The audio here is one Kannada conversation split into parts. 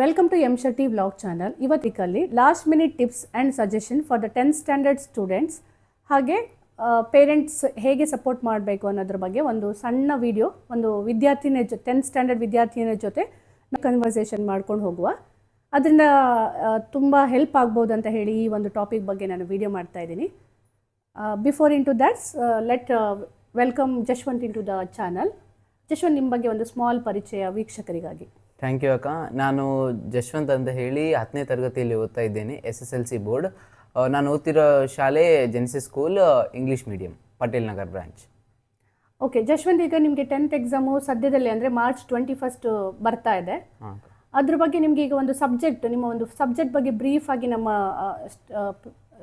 Welcome to M Shetty vlog channel ಇವತ್ತಿಕಲ್ಲಿ last minute tips and suggestion for the tenth standard students ಹಾಗೆ ಪೇರೆಂಟ್ಸ್ ಹೇಗೆ ಸಪೋರ್ಟ್ ಮಾಡಬೇಕು ಅನ್ನೋದ್ರ ಬಗ್ಗೆ ಒಂದು ಸಣ್ಣ ವಿಡಿಯೋ ಒಂದು ವಿದ್ಯಾರ್ಥಿನ ಜೊ ಟೆಂತ್ ಸ್ಟ್ಯಾಂಡರ್ಡ್ ವಿದ್ಯಾರ್ಥಿನ ಜೊತೆ ಕನ್ವರ್ಸೇಷನ್ ಮಾಡ್ಕೊಂಡು ಹೋಗುವ. ಅದರಿಂದ ತುಂಬ ಹೆಲ್ಪ್ ಆಗ್ಬೋದು ಅಂತ ಹೇಳಿ ಈ ಒಂದು ಟಾಪಿಕ್ ಬಗ್ಗೆ ನಾನು ವಿಡಿಯೋ ಮಾಡ್ತಾ ಇದ್ದೀನಿ. Before into that's let welcome Jashwanth into the channel Jashwanth ನಿಮ್ಮ ಬಗ್ಗೆ ಒಂದು ಸ್ಮಾಲ್ ಪರಿಚಯ ವೀಕ್ಷಕರಿಗಾಗಿ. ಥ್ಯಾಂಕ್ ಯು ಅಕ್ಕ. ನಾನು ಜಶ್ವಂತ್ ಅಂತ ಹೇಳಿ ಹತ್ತನೇ ತರಗತಿಯಲ್ಲಿ ಓದ್ತಾ ಇದ್ದೇನೆ S S L C board. ನಾನು ಓದ್ತಿರೋ ಶಾಲೆ Gen Z school English medium Patel Nagar branch okay Jashwanth ಈಗ ನಿಮಗೆ ಟೆಂತ್ ಎಕ್ಸಾಮು ಸದ್ಯದಲ್ಲಿ ಅಂದರೆ ಮಾರ್ಚ್ ಟ್ವೆಂಟಿ ಫಸ್ಟ್ ಬರ್ತಾ ಇದೆ. ಅದ್ರ ಬಗ್ಗೆ ನಿಮಗೆ ಈಗ ಒಂದು ಸಬ್ಜೆಕ್ಟ್ ನಿಮ್ಮ ಒಂದು ಸಬ್ಜೆಕ್ಟ್ ಬಗ್ಗೆ ಬ್ರೀಫ್ ಆಗಿ ನಮ್ಮ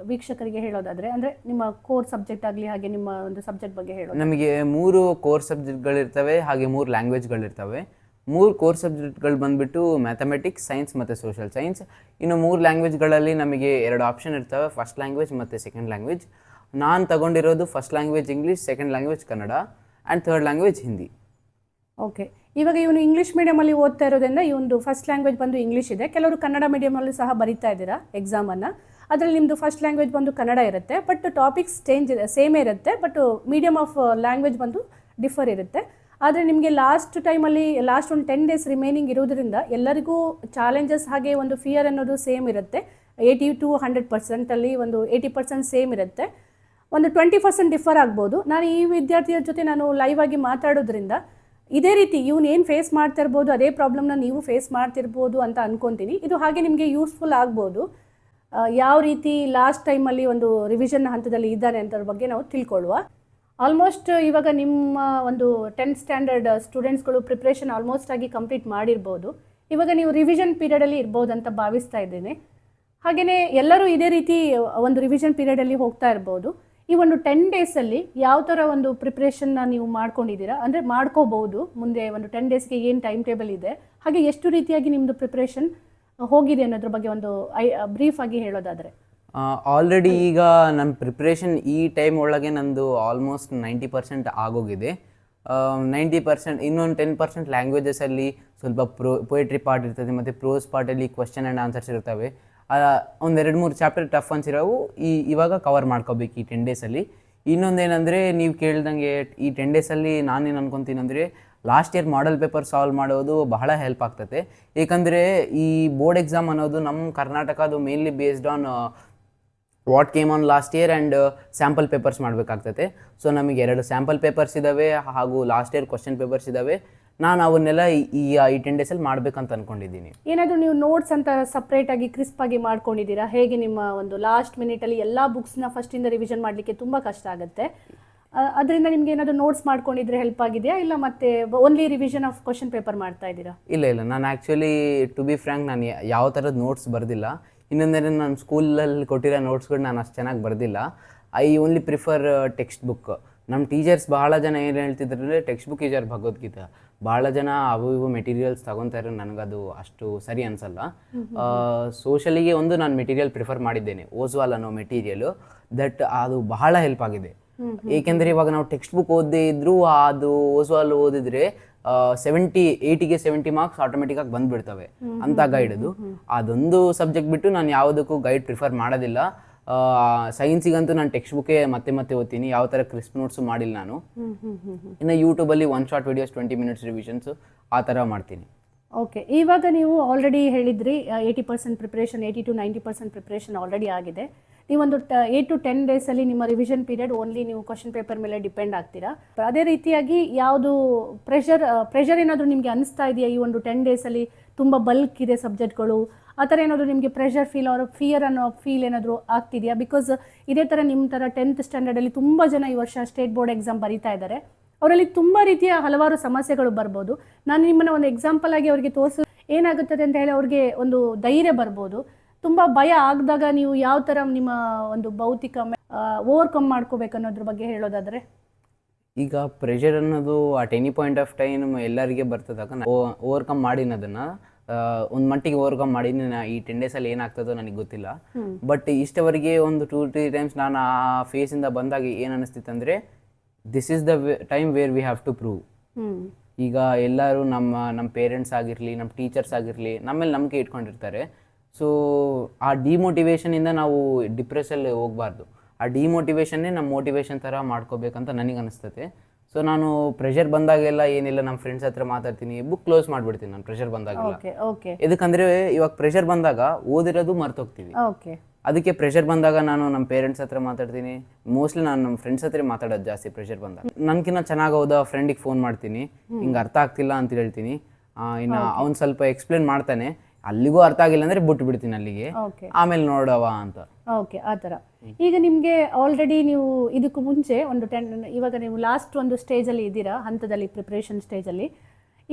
ವೀಕ್ಷಕರಿಗೆ ಹೇಳೋದಾದರೆ ಅಂದರೆ ನಿಮ್ಮ ಕೋರ್ ಸಬ್ಜೆಕ್ಟ್ ಆಗಲಿ ಹಾಗೆ ನಿಮ್ಮ ಒಂದು ಸಬ್ಜೆಕ್ಟ್ ಬಗ್ಗೆ ಹೇಳೋದು ನಮಗೆ ಮೂರು ಕೋರ್ ಸಬ್ಜೆಕ್ಟ್ಗಳಿರ್ತವೆ ಹಾಗೆ ಮೂರು ಲ್ಯಾಂಗ್ವೇಜ್ಗಳಿರ್ತವೆ ಮೂರು ಕೋರ್ ಸಬ್ಜೆಕ್ಟ್ಗಳು ಬಂದುಬಿಟ್ಟು ಮ್ಯಾಥಮೆಟಿಕ್ಸ್ ಸೈನ್ಸ್ ಮತ್ತು ಸೋಷಿಯಲ್ ಸೈನ್ಸ್ ಇನ್ನು ಮೂರು ಲ್ಯಾಂಗ್ವೇಜ್ಗಳಲ್ಲಿ ನಮಗೆ ಎರಡು ಆಪ್ಷನ್ ಇರ್ತವೆ ಫಸ್ಟ್ ಲ್ಯಾಂಗ್ವೇಜ್ ಮತ್ತು ಸೆಕೆಂಡ್ ಲ್ಯಾಂಗ್ವೇಜ್ ನಾನು ತಗೊಂಡಿರೋದು first language English second language Kannada and third language Hindi okay ಇವಾಗ ಇವನು ಇಂಗ್ಲೀಷ್ ಮೀಡಿಯಮಲ್ಲಿ ಓದ್ತಾ ಇರೋದ್ರಿಂದ ಒಂದು ಫಸ್ಟ್ ಲ್ಯಾಂಗ್ವೇಜ್ ಬಂದು ಇಂಗ್ಲೀಷ್ ಇದೆ. ಕೆಲವರು ಕನ್ನಡ ಮೀಡಿಯಮಲ್ಲಿ ಸಹ ಬರೀತಾ ಇದ್ದೀರಾ ಎಕ್ಸಾಮನ್ನು ಅದರಲ್ಲಿ ನಿಮ್ಮದು ಫಸ್ಟ್ ಲ್ಯಾಂಗ್ವೇಜ್ ಬಂದು ಕನ್ನಡ ಇರುತ್ತೆ ಬಟ್ ಟಾಪಿಕ್ಸ್ ಚೇಂಜ್ ಇದೆ ಸೇಮೇ ಇರುತ್ತೆ ಬಟ್ ಮೀಡಿಯಮ್ ಆಫ್ ಲ್ಯಾಂಗ್ವೇಜ್ ಬಂದು ಡಿಫರ್ ಇರುತ್ತೆ. ಆದರೆ ನಿಮಗೆ ಲಾಸ್ಟ್ ಟೈಮಲ್ಲಿ ಲಾಸ್ಟ್ ಒಂದು ಟೆನ್ ಡೇಸ್ ರಿಮೈನಿಂಗ್ ಇರೋದ್ರಿಂದ ಎಲ್ಲರಿಗೂ ಚಾಲೆಂಜಸ್ ಹಾಗೆ ಒಂದು ಫಿಯರ್ ಅನ್ನೋದು ಸೇಮ್ ಇರುತ್ತೆ. ಏಯ್ಟಿ ಟು ಹಂಡ್ರೆಡ್ ಪರ್ಸೆಂಟಲ್ಲಿ ಒಂದು ಏಯ್ಟಿ ಪರ್ಸೆಂಟ್ ಸೇಮ್ ಇರುತ್ತೆ. ಒಂದು ಟ್ವೆಂಟಿ ಪರ್ಸೆಂಟ್ ಡಿಫರ್ ಆಗ್ಬೋದು. ನಾನು ಈ ವಿದ್ಯಾರ್ಥಿಯ ಜೊತೆ ನಾನು ಲೈವ್ ಆಗಿ ಮಾತಾಡೋದ್ರಿಂದ ಇದೇ ರೀತಿ ಇವನು ಏನು ಫೇಸ್ ಮಾಡ್ತಾ ಇರ್ಬೋದು, ಅದೇ ಪ್ರಾಬ್ಲಮ್ನ ನೀವು ಫೇಸ್ ಮಾಡ್ತಿರ್ಬೋದು ಅಂತ ಅನ್ಕೊತೀನಿ. ಇದು ಹಾಗೆ ನಿಮಗೆ ಯೂಸ್ಫುಲ್ ಆಗ್ಬೋದು. ಯಾವ ರೀತಿ ಲಾಸ್ಟ್ ಟೈಮಲ್ಲಿ ಒಂದು ರಿವಿಷನ್ ಹಂತದಲ್ಲಿ ಇದ್ದಾರೆ ಅಂತ ಬಗ್ಗೆ ನಾವು ತಿಳ್ಕೊಳ್ಳುವ. ಆಲ್ಮೋಸ್ಟ್ ಇವಾಗ ನಿಮ್ಮ ಒಂದು ಟೆಂತ್ ಸ್ಟ್ಯಾಂಡರ್ಡ್ ಸ್ಟೂಡೆಂಟ್ಸ್ಗಳು ಪ್ರಿಪ್ರೇಷನ್ ಆಲ್ಮೋಸ್ಟ್ ಆಗಿ ಕಂಪ್ಲೀಟ್ ಮಾಡಿರ್ಬೋದು. ಇವಾಗ ನೀವು ರಿವಿಷನ್ ಪೀರಿಯಡಲ್ಲಿ ಇರ್ಬೋದು ಅಂತ ಭಾವಿಸ್ತಾ ಇದ್ದೇನೆ. ಹಾಗೆಯೇ ಎಲ್ಲರೂ ಇದೇ ರೀತಿ ಒಂದು ರಿವಿಷನ್ ಪೀರಿಯಡಲ್ಲಿ ಹೋಗ್ತಾ ಇರ್ಬೋದು. ಈ ಒಂದು ಟೆನ್ ಡೇಸಲ್ಲಿ ಯಾವ ಥರ ಒಂದು ಪ್ರಿಪ್ರೇಷನ್ನ ನೀವು ಮಾಡ್ಕೊಂಡಿದ್ದೀರಾ? ಅಂದರೆ ಮಾಡ್ಕೋಬಹುದು ಮುಂದೆ ಒಂದು ಟೆನ್ ಡೇಸ್ಗೆ ಏನು ಟೈಮ್ ಟೇಬಲ್ ಇದೆ? ಹಾಗೆ ಎಷ್ಟು ರೀತಿಯಾಗಿ ನಿಮ್ಮದು ಪ್ರಿಪ್ರೇಷನ್ ಹೋಗಿದೆ ಅನ್ನೋದ್ರ ಬಗ್ಗೆ ಒಂದು, ಐ ಆಗಿ ಹೇಳೋದಾದರೆ. ಆಲ್ರೆಡಿ ಈಗ ನನ್ನ ಪ್ರಿಪ್ರೇಷನ್ ಈ ಟೈಮ್ ಒಳಗೆ ನಂದು ಆಲ್ಮೋಸ್ಟ್ ನೈಂಟಿ ಪರ್ಸೆಂಟ್ ಆಗೋಗಿದೆ. ನೈಂಟಿ ಪರ್ಸೆಂಟ್ ಇನ್ನೊಂದು ಟೆನ್ ಪರ್ಸೆಂಟ್ ಲ್ಯಾಂಗ್ವೇಜಸಲ್ಲಿ ಸ್ವಲ್ಪ ಪ್ರೋ ಪೊಯೆಟ್ರಿ ಪಾರ್ಟ್ ಇರ್ತದೆ, ಮತ್ತು ಪ್ರೋಸ್ ಪಾರ್ಟಲ್ಲಿ ಕ್ವಶನ್ ಆ್ಯಂಡ್ ಆನ್ಸರ್ಸ್ ಇರ್ತವೆ. ಒಂದೆರಡು ಮೂರು ಚಾಪ್ಟರ್ ಟಫ್ ಅನ್ಸಿರೋವು ಈ, ಇವಾಗ ಕವರ್ ಮಾಡ್ಕೋಬೇಕು ಈ ಟೆನ್ ಡೇಸಲ್ಲಿ ಇನ್ನೊಂದೇನೆಂದರೆ ನೀವು ಕೇಳ್ದಂಗೆ ಈ ಟೆನ್ ಡೇಸಲ್ಲಿ ನಾನೇನು ಅನ್ಕೊತೀನಿ ಅಂದರೆ last year model paper solve ಮಾಡೋದು ಬಹಳ ಹೆಲ್ಪ್ ಆಗ್ತದೆ. ಏಕೆಂದರೆ ಈ ಬೋರ್ಡ್ ಎಕ್ಸಾಮ್ ಅನ್ನೋದು ನಮ್ಮ ಕರ್ನಾಟಕದು mainly based on what came on last year and sample papers ಮಾಡಬೇಕಾಗ್ತದೆ. ಸೊ ನಮಗೆ ಎರಡು ಸ್ಯಾಂಪಲ್ ಪೇಪರ್ಸ್ ಇದ್ದಾವೆ ಹಾಗೂ ಲಾಸ್ಟ್ ಇಯರ್ ಕ್ವಶನ್ ಪೇಪರ್ಸ್ ಇದ್ದಾವೆ ನಾನು ಅವನ್ನೆಲ್ಲ ಈ- ಈ ಟೆನ್ ಡೇಸಲ್ಲಿ ಮಾಡ್ಬೇಕಂತ ಅನ್ಕೊಂಡಿದ್ದೀನಿ. ಏನಾದರೂ ನೀವು ನೋಟ್ಸ್ ಅಂತ ಸಪ್ರೇಟಾಗಿ ಕ್ರಿಸ್ಪ್ ಆಗಿ ಮಾಡ್ಕೊಂಡಿದ್ದೀರಾ? ಹೇಗೆ ನಿಮ್ಮ ಒಂದು ಲಾಸ್ಟ್ ಮಿನಿಟಲ್ಲಿ ಎಲ್ಲ ಬುಕ್ಸ್ನ ಫಸ್ಟಿಂದ ರಿವಿಷನ್ ಮಾಡಲಿಕ್ಕೆ ತುಂಬ ಕಷ್ಟ ಆಗುತ್ತೆ. ಅದರಿಂದ ನಿಮ್ಗೆ ಏನಾದರೂ ನೋಟ್ಸ್ ಮಾಡ್ಕೊಂಡಿದ್ರೆ ಹೆಲ್ಪ್ ಆಗಿದೆಯಾ? ಇಲ್ಲ ಮತ್ತೆ only revision of question paper ಮಾಡ್ತಾ ಇದ್ದೀರಾ? ಇಲ್ಲ ಇಲ್ಲ. ನಾನು ಆ್ಯಕ್ಚುಲಿ ಟು ಬಿ ಫ್ರ್ಯಾಂಕ್ ನಾನು ಯಾವ ಥರದ ನೋಟ್ಸ್ ಬರೆದಿಲ್ಲ. ಇನ್ನೊಂದರೆ ನಾನು ಸ್ಕೂಲಲ್ಲಿ ಕೊಟ್ಟಿರೋ ನೋಟ್ಸ್ಗಳು ನಾನು ಅಷ್ಟು ಚೆನ್ನಾಗಿ ಬರೆದಿಲ್ಲ. I only prefer text book ನಮ್ಮ ಟೀಚರ್ಸ್ ಭಾಳ ಜನ ಏನು ಹೇಳ್ತಿದ್ರು ಅಂದರೆ ಟೆಕ್ಸ್ಟ್ ಬುಕ್ ಈಜರ್ ಭಗವದ್ಗೀತೆ ಭಾಳ ಜನ ಅವು ಇವು ಮೆಟೀರಿಯಲ್ಸ್ ತೊಗೊತಾರೆ ನನಗದು ಅಷ್ಟು ಸರಿ ಅನಿಸಲ್ಲ. ಸೋಷಲಿಗೆ ಒಂದು ನಾನು ಮೆಟೀರಿಯಲ್ ಪ್ರಿಫರ್ ಮಾಡಿದ್ದೇನೆ. ಓಸ್ವಾಲ್ ಅನ್ನೋ ಮೆಟೀರಿಯಲು ದಟ್ ಅದು ಬಹಳ ಹೆಲ್ಪ್ ಆಗಿದೆ. ಏಕೆಂದರೆ ಇವಾಗ ನಾವು ಟೆಕ್ಸ್ಟ್ ಬುಕ್ ಓದದೇ ಇದ್ರೂ ಅದು ಓಸ್ವಾಲ್ ಓದಿದ್ರೆ ಸೆವೆಂಟಿ ಏಯ್ಟಿಗೆ ಸೆವೆಂಟಿ ಮಾರ್ಕ್ಸ್ ಆಟೋಮೆಟಿಕ್ಕಾಗಿ ಬಂದ್ಬಿಡ್ತವೆ ಅಂತ ಗೈಡ್ ಅದು. ಅದೊಂದು ಸಬ್ಜೆಕ್ಟ್ ಬಿಟ್ಟು ನಾನು ಯಾವುದಕ್ಕೂ ಗೈಡ್ ಪ್ರಿಫರ್ ಮಾಡೋದಿಲ್ಲ. ಸೈನ್ಸಿಗಂತೂ ನಾನು ಟೆಕ್ಸ್ಟ್ ಬುಕ್ಕೇ ಮತ್ತೆ ಮತ್ತೆ ಓದ್ತೀನಿ. ಯಾವ ಥರ ಕ್ರಿಸ್ಪ್ ನೋಟ್ಸು ಮಾಡಿಲ್ಲ ನಾನು. ಇನ್ನು ಯೂಟ್ಯೂಬಲ್ಲಿ one short videos twenty minutes revisions ಆ ಥರ ಮಾಡ್ತೀನಿ. ಓಕೆ ಇವಾಗ ನೀವು ಆಲ್ರೆಡಿ ಹೇಳಿದ್ರಿ eighty percent preparation eighty to ninety percent preparation already ಆಗಿದೆ. ನೀವೊಂದು ಏಯ್ಟ್ ಟು ಟೆನ್ ಡೇಸಲ್ಲಿ ನಿಮ್ಮ ರಿವಿಷನ್ ಪೀರಿಯಡ್ ಓನ್ಲಿ ನೀವು ಕ್ವಶನ್ ಪೇಪರ್ ಮೇಲೆ ಡಿಪೆಂಡ್ ಆಗ್ತೀರಾ? ಅದೇ ರೀತಿಯಾಗಿ ಯಾವುದು ಪ್ರೆಷರ್ ಪ್ರೆಷರ್ ಏನಾದರೂ ನಿಮಗೆ ಅನಿಸ್ತಾ ಇದೆಯಾ? ಈ ಒಂದು ಟೆನ್ ಡೇಸಲ್ಲಿ ತುಂಬ ಬಲ್ಕ್ ಇದೆ ಸಬ್ಜೆಕ್ಟ್ಗಳು ಆ ಥರ ಏನಾದರೂ ನಿಮಗೆ ಪ್ರೆಷರ್ ಫೀಲ್ ಅವರ ಫಿಯರ್ ಅನ್ನೋ ಫೀಲ್ ಏನಾದರೂ ಆಗ್ತಿದೆಯಾ? ಬಿಕಾಸ್ ಇದೇ ಥರ ನಿಮ್ಮ ಥರ ಟೆಂತ್ ಸ್ಟ್ಯಾಂಡರ್ಡಲ್ಲಿ ತುಂಬ ಜನ ಈ ವರ್ಷ ಸ್ಟೇಟ್ ಬೋರ್ಡ್ ಎಕ್ಸಾಮ್ ಬರೀತಾ ಇದ್ದಾರೆ. ಅವರಲ್ಲಿ ತುಂಬ ರೀತಿಯ ಹಲವಾರು ಸಮಸ್ಯೆಗಳು ಬರ್ಬೋದು. ನಾನು ನಿಮ್ಮನ್ನ ಒಂದು ಎಕ್ಸಾಂಪಲ್ ಆಗಿ ಅವರಿಗೆ ತೋರಿಸ ಏನಾಗುತ್ತದೆ ಅಂತ ಹೇಳಿ ಅವ್ರಿಗೆ ಒಂದು ಧೈರ್ಯ ಬರ್ಬೋದು. ತುಂಬಾ ಭಯ ಆಗದಾಗ ನೀವು ಯಾವ ತರ ನಿಮ್ಮ ಒಂದು ಭೌತಿಕ ಓವರ್ಕಮ್ ಮಾಡ್ಕೋಬೇಕು ಅನ್ನೋದ್ರ ಬಗ್ಗೆ ಹೇಳೋದಾದ್ರೆ? ಈಗ ಪ್ರೆಷರ್ ಅನ್ನೋದು at any point of time ಎಲ್ಲರಿಗೆ ಬರ್ತದಾಗ ಓವರ್ಕಮ್ ಮಾಡಿನ ಅದನ್ನ ಒಂದು ಮಟ್ಟಿಗೆ ಓವರ್ಕಮ್ ಮಾಡಿನಿ ಈ ಟೆನ್ ಅಲ್ಲಿ ಏನಾಗ್ತದೋ ನನಗೆ ಗೊತ್ತಿಲ್ಲ. ಬಟ್ ಇಷ್ಟವರೆಗೆ ಒಂದು ಟೂ ತ್ರೀ ಟೈಮ್ಸ್ ನಾನು ಆ ಫೇಸಿಂದ ಬಂದಾಗ ಏನು ಅನಿಸ್ತಿತ್ತು ಅಂದರೆ this is the time where we have to prove ಈಗ ಎಲ್ಲರೂ ನಮ್ಮ ನಮ್ಮ ಪೇರೆಂಟ್ಸ್ ಆಗಿರಲಿ ನಮ್ಮ ಟೀಚರ್ಸ್ ಆಗಿರಲಿ ನಮ್ಮೇಲೆ ನಂಬಿಕೆ ಇಟ್ಕೊಂಡಿರ್ತಾರೆ. ಸೊ ಆ ಡಿಮೋಟಿವೇಶನಿಂದ ನಾವು ಡಿಪ್ರೆಸ್ಸಲ್ಲಿ ಹೋಗಬಾರ್ದು. ಆ ಡಿಮೋಟಿವೇಶನ್ನೇ ನಮ್ಮ ಮೋಟಿವೇಶನ್ ಥರ ಮಾಡ್ಕೋಬೇಕಂತ ನನಗೆ ಅನಿಸ್ತದೆ. ಸೊ ನಾನು ಪ್ರೆಷರ್ ಬಂದಾಗೆಲ್ಲ ಏನಿಲ್ಲ ನಮ್ಮ ಫ್ರೆಂಡ್ಸ್ ಹತ್ರ ಮಾತಾಡ್ತೀನಿ ಬುಕ್ ಕ್ಲೋಸ್ ಮಾಡಿಬಿಡ್ತೀನಿ ನಾನು ಪ್ರೆಷರ್ ಬಂದಾಗ ಎದಕ್ಕಂದ್ರೆ ಇವಾಗ ಪ್ರೆಷರ್ ಬಂದಾಗ ಓದಿರೋದು ಮರ್ತೋಗ್ತೀವಿ. ಅದಕ್ಕೆ ಪ್ರೆಷರ್ ಬಂದಾಗ ನಾನು ನಮ್ಮ ಪೇರೆಂಟ್ಸ್ ಹತ್ರ ಮಾತಾಡ್ತೀನಿ. ಮೋಸ್ಟ್ಲಿ ನಾನು ನಮ್ಮ ಫ್ರೆಂಡ್ಸ್ ಹತ್ರ ಮಾತಾಡೋದು ಜಾಸ್ತಿ ಪ್ರೆಷರ್ ಬಂದಾಗ. ನನ್ಕಿನ್ನ ಚೆನ್ನಾಗಿ ಹೋದ ಫ್ರೆಂಡಿಗೆ ಫೋನ್ ಮಾಡ್ತೀನಿ ಹಿಂಗೆ ಅರ್ಥ ಆಗ್ತಿಲ್ಲ ಅಂತ ಹೇಳ್ತೀನಿ. ಇನ್ನು ಅವ್ನು ಸ್ವಲ್ಪ ಎಕ್ಸ್ಪ್ಲೇನ್ ಮಾಡ್ತಾನೆ. ಅಲ್ಲಿಗೂ ಅರ್ಥ ಆಗಿಲ್ಲ ಅಂದ್ರೆ ಬಿಟ್ಟು ಬಿಡ್ತೀನಿ ಅಲ್ಲಿಗೆ ಆಮೇಲೆ ನೋಡವ ಅಂತ. ಓಕೆ ಆ ಥರ. ಈಗ ನಿಮಗೆ ಆಲ್ರೆಡಿ ನೀವು ಇದಕ್ಕೂ ಮುಂಚೆ ಒಂದು ಟೆನ್ ಇವಾಗ ನೀವು ಲಾಸ್ಟ್ ಒಂದು ಸ್ಟೇಜಲ್ಲಿ ಇದ್ದೀರಾ ಹಂತದಲ್ಲಿ ಪ್ರಿಪ್ರೇಷನ್ ಸ್ಟೇಜಲ್ಲಿ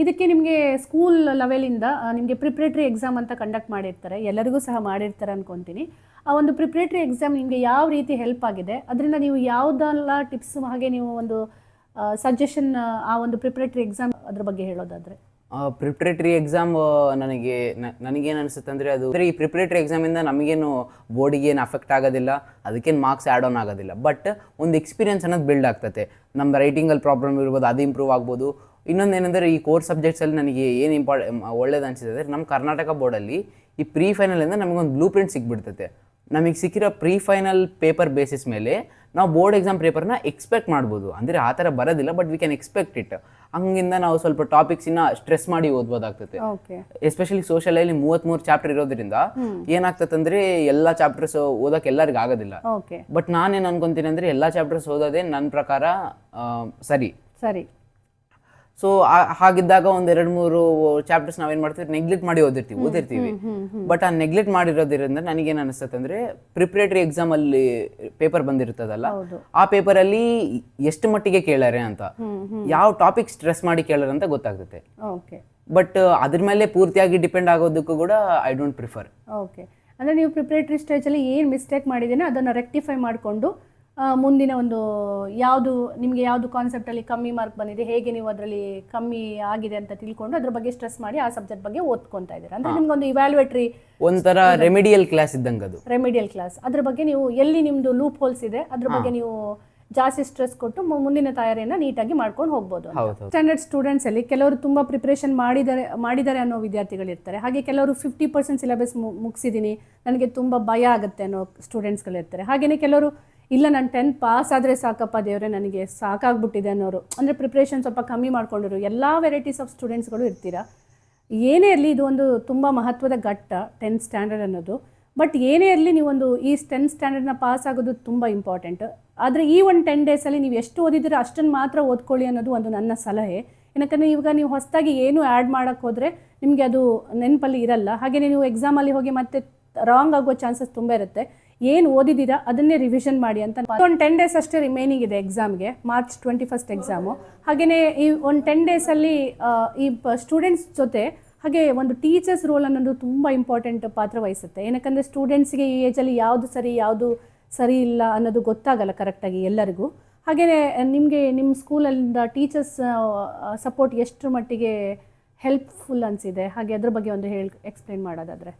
ಇದಕ್ಕೆ ನಿಮಗೆ ಸ್ಕೂಲ್ ಲೆವೆಲಿಂದ ನಿಮಗೆ ಪ್ರಿಪ್ರೇಟ್ರಿ ಎಕ್ಸಾಮ್ ಅಂತ ಕಂಡಕ್ಟ್ ಮಾಡಿರ್ತಾರೆ. ಎಲ್ಲರಿಗೂ ಸಹ ಮಾಡಿರ್ತಾರೆ ಅನ್ಕೊತೀನಿ. ಆ ಒಂದು ಪ್ರಿಪ್ರೇಟ್ರಿ ಎಕ್ಸಾಮ್ ನಿಮಗೆ ಯಾವ ರೀತಿ ಹೆಲ್ಪ್ ಆಗಿದೆ? ಅದರಿಂದ ನೀವು ಯಾವುದೆಲ್ಲ ಟಿಪ್ಸ್ ಹಾಗೆ ನೀವು ಒಂದು ಸಜೆಷನ್ ಆ ಒಂದು ಪ್ರಿಪ್ರೇಟ್ರಿ ಎಕ್ಸಾಮ್ ಅದ್ರ ಬಗ್ಗೆ ಹೇಳೋದಾದರೆ? ಪ್ರಿಪ್ರೇಟ್ರಿ ಎಕ್ಸಾಮ್ ನನಗೆ ನನಗೇನು ಅನಿಸುತ್ತೆ ಅಂದರೆ ಅದು ಅಂದರೆ ಈ ಪ್ರಿಪ್ರೇಟ್ರಿ ಎಕ್ಸಾಮಿಂದ ನಮಗೇನು ಬೋರ್ಡಿಗೆ ಏನು ಅಫೆಕ್ಟ್ ಆಗೋದಿಲ್ಲ, ಅದಕ್ಕೇನು ಮಾರ್ಕ್ಸ್ ಆ್ಯಡ್ ಆನ್ ಆಗೋದಿಲ್ಲ. ಬಟ್ ಒಂದು ಎಕ್ಸ್ಪೀರಿಯನ್ಸ್ ಅನ್ನೋದು ಬಿಲ್ಡ್ ಆಗ್ತದೆ ನಮ್ಮ ರೈಟಿಂಗಲ್ಲಿ ಪ್ರಾಬ್ಲಮ್ ಇರ್ಬೋದು, ಅದು ಇಂಪ್ರೂವ್ ಆಗ್ಬೋದು. ಇನ್ನೊಂದು ಏನಂದರೆ ಈ ಕೋರ್ಸ್ ಸಬ್ಜೆಕ್ಟ್ಸಲ್ಲಿ ನನಗೆ ಏನು ಇಂಪಾರ್ಟ್ ಒಳ್ಳೇದು ಅನಿಸಿದೆ ಅಂದರೆ ನಮ್ಮ ಕರ್ನಾಟಕ ಬೋರ್ಡಲ್ಲಿ ಈ ಪ್ರೀ ಫೈನಲಿಂದ ನಮಗೊಂದು ಬ್ಲೂ ಪ್ರಿಂಟ್ ಸಿಕ್ಬಿಡ್ತೈತೆ ನಮಗೆ ಸಿಕ್ಕಿರೋ ಪ್ರೀ ಫೈನಲ್ ಪೇಪರ್ ಬೇಸಿಸ್ ಮೇಲೆ ನಾವು ಬೋರ್ಡ್ ಎಕ್ಸಾಮ್ ಪೇಪರ್ನ ಎಕ್ಸ್ಪೆಕ್ಟ್ ಮಾಡ್ಬೋದು. ಅಂದರೆ ಆ ಥರ ಬರೋದಿಲ್ಲ but we can expect it. ಹಂಗಿಂದ ನಾವು ಸ್ವಲ್ಪ ಟಾಪಿಕ್ಸ್ ಇನ್ನ ಸ್ಟ್ರೆಸ್ ಮಾಡಿ ಓದ್ಬೋದಾಗ್ತದೆ ಓಕೆ. ಎಸ್ಪೆಷಲಿ ಮೂವತ್ ಮೂವತ್ತ್ಮೂರು ಚಾಪ್ಟರ್ ಇರೋದ್ರಿಂದ ಏನಾಗ್ತದೆ ಅಂದ್ರೆ ಎಲ್ಲಾ ಚಾಪ್ಟರ್ಸ್ ಓದಕ್ಕೆ ಎಲ್ಲರಿಗೂ ಆಗೋದಿಲ್ಲ. ಬಟ್ ನಾನೇನ್ ಅನ್ಕೊಂತೀನಿ ಅಂದ್ರೆ ಎಲ್ಲಾ ಚಾಪ್ಟರ್ಸ್ ಓದೋದೇ ನನ್ನ ಪ್ರಕಾರ ಸರಿ. ಸರಿ. ಸೊ ಹಾಗಿದ್ದಾಗ ಒಂದ್ ಎರಡು ಮೂರು ಚಾಪ್ಟರ್ಸ್ ನಾವೇನ್ ಮಾಡ್ತೀವಿ ನೆಗ್ಲೆಕ್ಟ್ ಮಾಡಿ ಓದಿರ್ತೀವಿ ಓದಿರ್ತೀವಿ. ಬಟ್ ಆ ನೆಗ್ಲೆಕ್ಟ್ ಮಾಡಿರೋದ್ರಿಂದ ನನಗೇನು ಅನಿಸ್ತದೆ ಅಂದ್ರೆ ಪ್ರಿಪರೇಟರಿ ಎಕ್ಸಾಮ್ ಅಲ್ಲಿ ಪೇಪರ್ ಬಂದಿರ್ತದಲ್ಲ ಆ ಪೇಪರ್ ಅಲ್ಲಿ ಎಷ್ಟು ಮಟ್ಟಿಗೆ ಕೇಳಾರೆ ಅಂತ ಯಾವ ಟಾಪಿಕ್ ಸ್ಟ್ರೆಸ್ ಮಾಡಿ ಕೇಳಾರೆ ಅಂತ ಗೊತ್ತಾಗ್ತದೆ. ಓಕೆ ಬಟ್ ಅದ್ರ ಮೇಲೆ ಪೂರ್ತಿಯಾಗಿ ಡಿಪೆಂಡ್ ಆಗೋದಕ್ಕೂ ಕೂಡ ಐ ಡೋಂಟ್ ಪ್ರಿಫರ್ ಓಕೆ ಅಂದರೆ ನೀವು ಸ್ಟೇಜ್ ಅಲ್ಲಿ ಏನು ಮಿಸ್ಟೇಕ್ ಮಾಡಿದ್ದೀನೋ ಅದನ್ನ ರೆಕ್ಟಿಫೈ ಮಾಡಿಕೊಂಡು ಮುಂದಿನ ಒಂದು ಯಾವುದು ನಿಮಗೆ ಯಾವುದು ಕಾನ್ಸೆಪ್ಟಲ್ಲಿ ಕಮ್ಮಿ ಮಾರ್ಕ್ ಬಂದಿದೆ ಹೇಗೆ ನೀವು ಅದರಲ್ಲಿ ಕಮ್ಮಿ ಆಗಿದೆ ಅಂತ ತಿಳ್ಕೊಂಡು ಅದ್ರ ಬಗ್ಗೆ ಸ್ಟ್ರೆಸ್ ಮಾಡಿ ಆ ಸಬ್ಜೆಕ್ಟ್ ಬಗ್ಗೆ ಓದ್ಕೊಂತ ಇದ್ದೀರಾ. ಅಂದರೆ ನಿಮ್ಗೊಂದು ಇವ್ಯಾಲ್ಯುಯೇಟ್ರಿ ಒಂಥರ ರೆಮಿಡಿಯಲ್ ಕ್ಲಾಸ್ ಇದ್ದಂಗೆ ಅದು. ರೆಮಿಡಿಯಲ್ ಕ್ಲಾಸ್ ಅದ್ರ ಬಗ್ಗೆ ನೀವು ಎಲ್ಲಿ ನಿಮ್ಮದು ಲೂಪ್ ಹೋಲ್ಸ್ ಇದೆ ಅದ್ರ ಬಗ್ಗೆ ನೀವು ಜಾಸ್ತಿ ಸ್ಟ್ರೆಸ್ ಕೊಟ್ಟು ಮುಂದಿನ ತಯಾರಿಯನ್ನು ನೀಟಾಗಿ ಮಾಡ್ಕೊಂಡು ಹೋಗ್ಬೋದು. ಸ್ಟ್ಯಾಂಡರ್ಡ್ ಸ್ಟೂಡೆಂಟ್ಸ್ ಅಲ್ಲಿ ಕೆಲವರು ತುಂಬಾ ಪ್ರಿಪ್ರೇಷನ್ ಮಾಡಿದರೆ ಮಾಡಿದ್ದಾರೆ ಅನ್ನೋ ವಿದ್ಯಾರ್ಥಿಗಳಿರ್ತಾರೆ ಹಾಗೆ ಕೆಲವರು ಫಿಫ್ಟಿ ಪರ್ಸೆಂಟ್ ಸಿಲೆಬಸ್ ಮುಗಿಸಿದ್ದೀನಿ ನನಗೆ ತುಂಬಾ ಭಯ ಆಗುತ್ತೆ ಅನ್ನೋ ಸ್ಟೂಡೆಂಟ್ಸ್ಗಳಿರ್ತಾರೆ ಹಾಗೆಯೇ ಕೆಲವರು ಇಲ್ಲ, ನಾನು ಟೆಂತ್ ಪಾಸ್ ಆದರೆ ಸಾಕಪ್ಪ ದೇವರೇ, ನನಗೆ ಸಾಕಾಗ್ಬಿಟ್ಟಿದೆ ಅನ್ನೋರು. ಅಂದರೆ ಪ್ರಿಪ್ರೇಷನ್ ಸ್ವಲ್ಪ ಕಮ್ಮಿ ಮಾಡ್ಕೊಂಡಿರು. ಎಲ್ಲ ವೆರೈಟೀಸ್ ಆಫ್ ಸ್ಟೂಡೆಂಟ್ಸ್ಗಳು ಇರ್ತೀರಾ? ಏನೇ ಇರಲಿ, ಇದು ಒಂದು ತುಂಬ ಮಹತ್ವದ ಘಟ್ಟ ಟೆಂತ್ ಸ್ಟ್ಯಾಂಡರ್ಡ್ ಅನ್ನೋದು. ಬಟ್ ಏನೇ ಇರಲಿ, ನೀವೊಂದು ಈ ಟೆಂತ್ ಸ್ಟ್ಯಾಂಡರ್ಡ್ನ ಪಾಸ್ ಆಗೋದು ತುಂಬ ಇಂಪಾರ್ಟೆಂಟ್ ಆದರೆ ಈ ಒಂದು ಟೆನ್ ಡೇಸಲ್ಲಿ ನೀವು ಎಷ್ಟು ಓದಿದ್ರೆ ಅಷ್ಟನ್ನು ಮಾತ್ರ ಓದ್ಕೊಳ್ಳಿ ಅನ್ನೋದು ಒಂದು ನನ್ನ ಸಲಹೆ. ಏನಕ್ಕಂದರೆ, ಇವಾಗ ನೀವು ಹೊಸದಾಗಿ ಏನು ಆ್ಯಡ್ ಮಾಡೋಕ್ಕೆ ಹೋದರೆ ನಿಮಗೆ ಅದು ನೆನಪಲ್ಲಿ ಇರಲ್ಲ. ಹಾಗೆಯೇ ನೀವು ಎಕ್ಸಾಮಲ್ಲಿ ಹೋಗಿ ಮತ್ತೆ ರಾಂಗ್ ಆಗೋ ಚಾನ್ಸಸ್ ತುಂಬ ಇರುತ್ತೆ. ಏನು ಓದಿದ್ದೀರಾ ಅದನ್ನೇ ರಿವಿಷನ್ ಮಾಡಿ ಅಂತ ಒಂದು ಟೆನ್ ಡೇಸ್ ಅಷ್ಟೇ ರಿಮೈನಿಂಗ್ ಇದೆ ಎಕ್ಸಾಮ್ಗೆ ಮಾರ್ಚ್ ಟ್ವೆಂಟಿ ಫಸ್ಟ್ ಎಕ್ಸಾಮು ಹಾಗೆಯೇ ಈ ಒಂದು ಟೆನ್ ಡೇಸಲ್ಲಿ ಈ ಸ್ಟೂಡೆಂಟ್ಸ್ ಜೊತೆ ಹಾಗೆ ಒಂದು ಟೀಚರ್ಸ್ ರೋಲ್ ಅನ್ನೋದು ತುಂಬ ಇಂಪಾರ್ಟೆಂಟ್ ಪಾತ್ರ ವಹಿಸುತ್ತೆ. ಏನಕ್ಕಂದರೆ ಸ್ಟೂಡೆಂಟ್ಸ್ಗೆ ಈ ಏಜಲ್ಲಿ ಯಾವುದು ಸರಿ ಯಾವುದು ಸರಿ ಇಲ್ಲ ಅನ್ನೋದು ಗೊತ್ತಾಗಲ್ಲ ಕರೆಕ್ಟಾಗಿ ಎಲ್ಲರಿಗೂ. ಹಾಗೆಯೇ ನಿಮಗೆ ನಿಮ್ಮ ಸ್ಕೂಲಲ್ಲಿಂದ ಟೀಚರ್ಸ್ ಸಪೋರ್ಟ್ ಎಷ್ಟು ಮಟ್ಟಿಗೆ ಹೆಲ್ಪ್ಫುಲ್ ಅನಿಸಿದೆ? ಹಾಗೆ ಅದ್ರ ಬಗ್ಗೆ ಒಂದು ಹೇಳಿ ಎಕ್ಸ್ಪ್ಲೈನ್ ಮಾಡೋದಾದರೆ.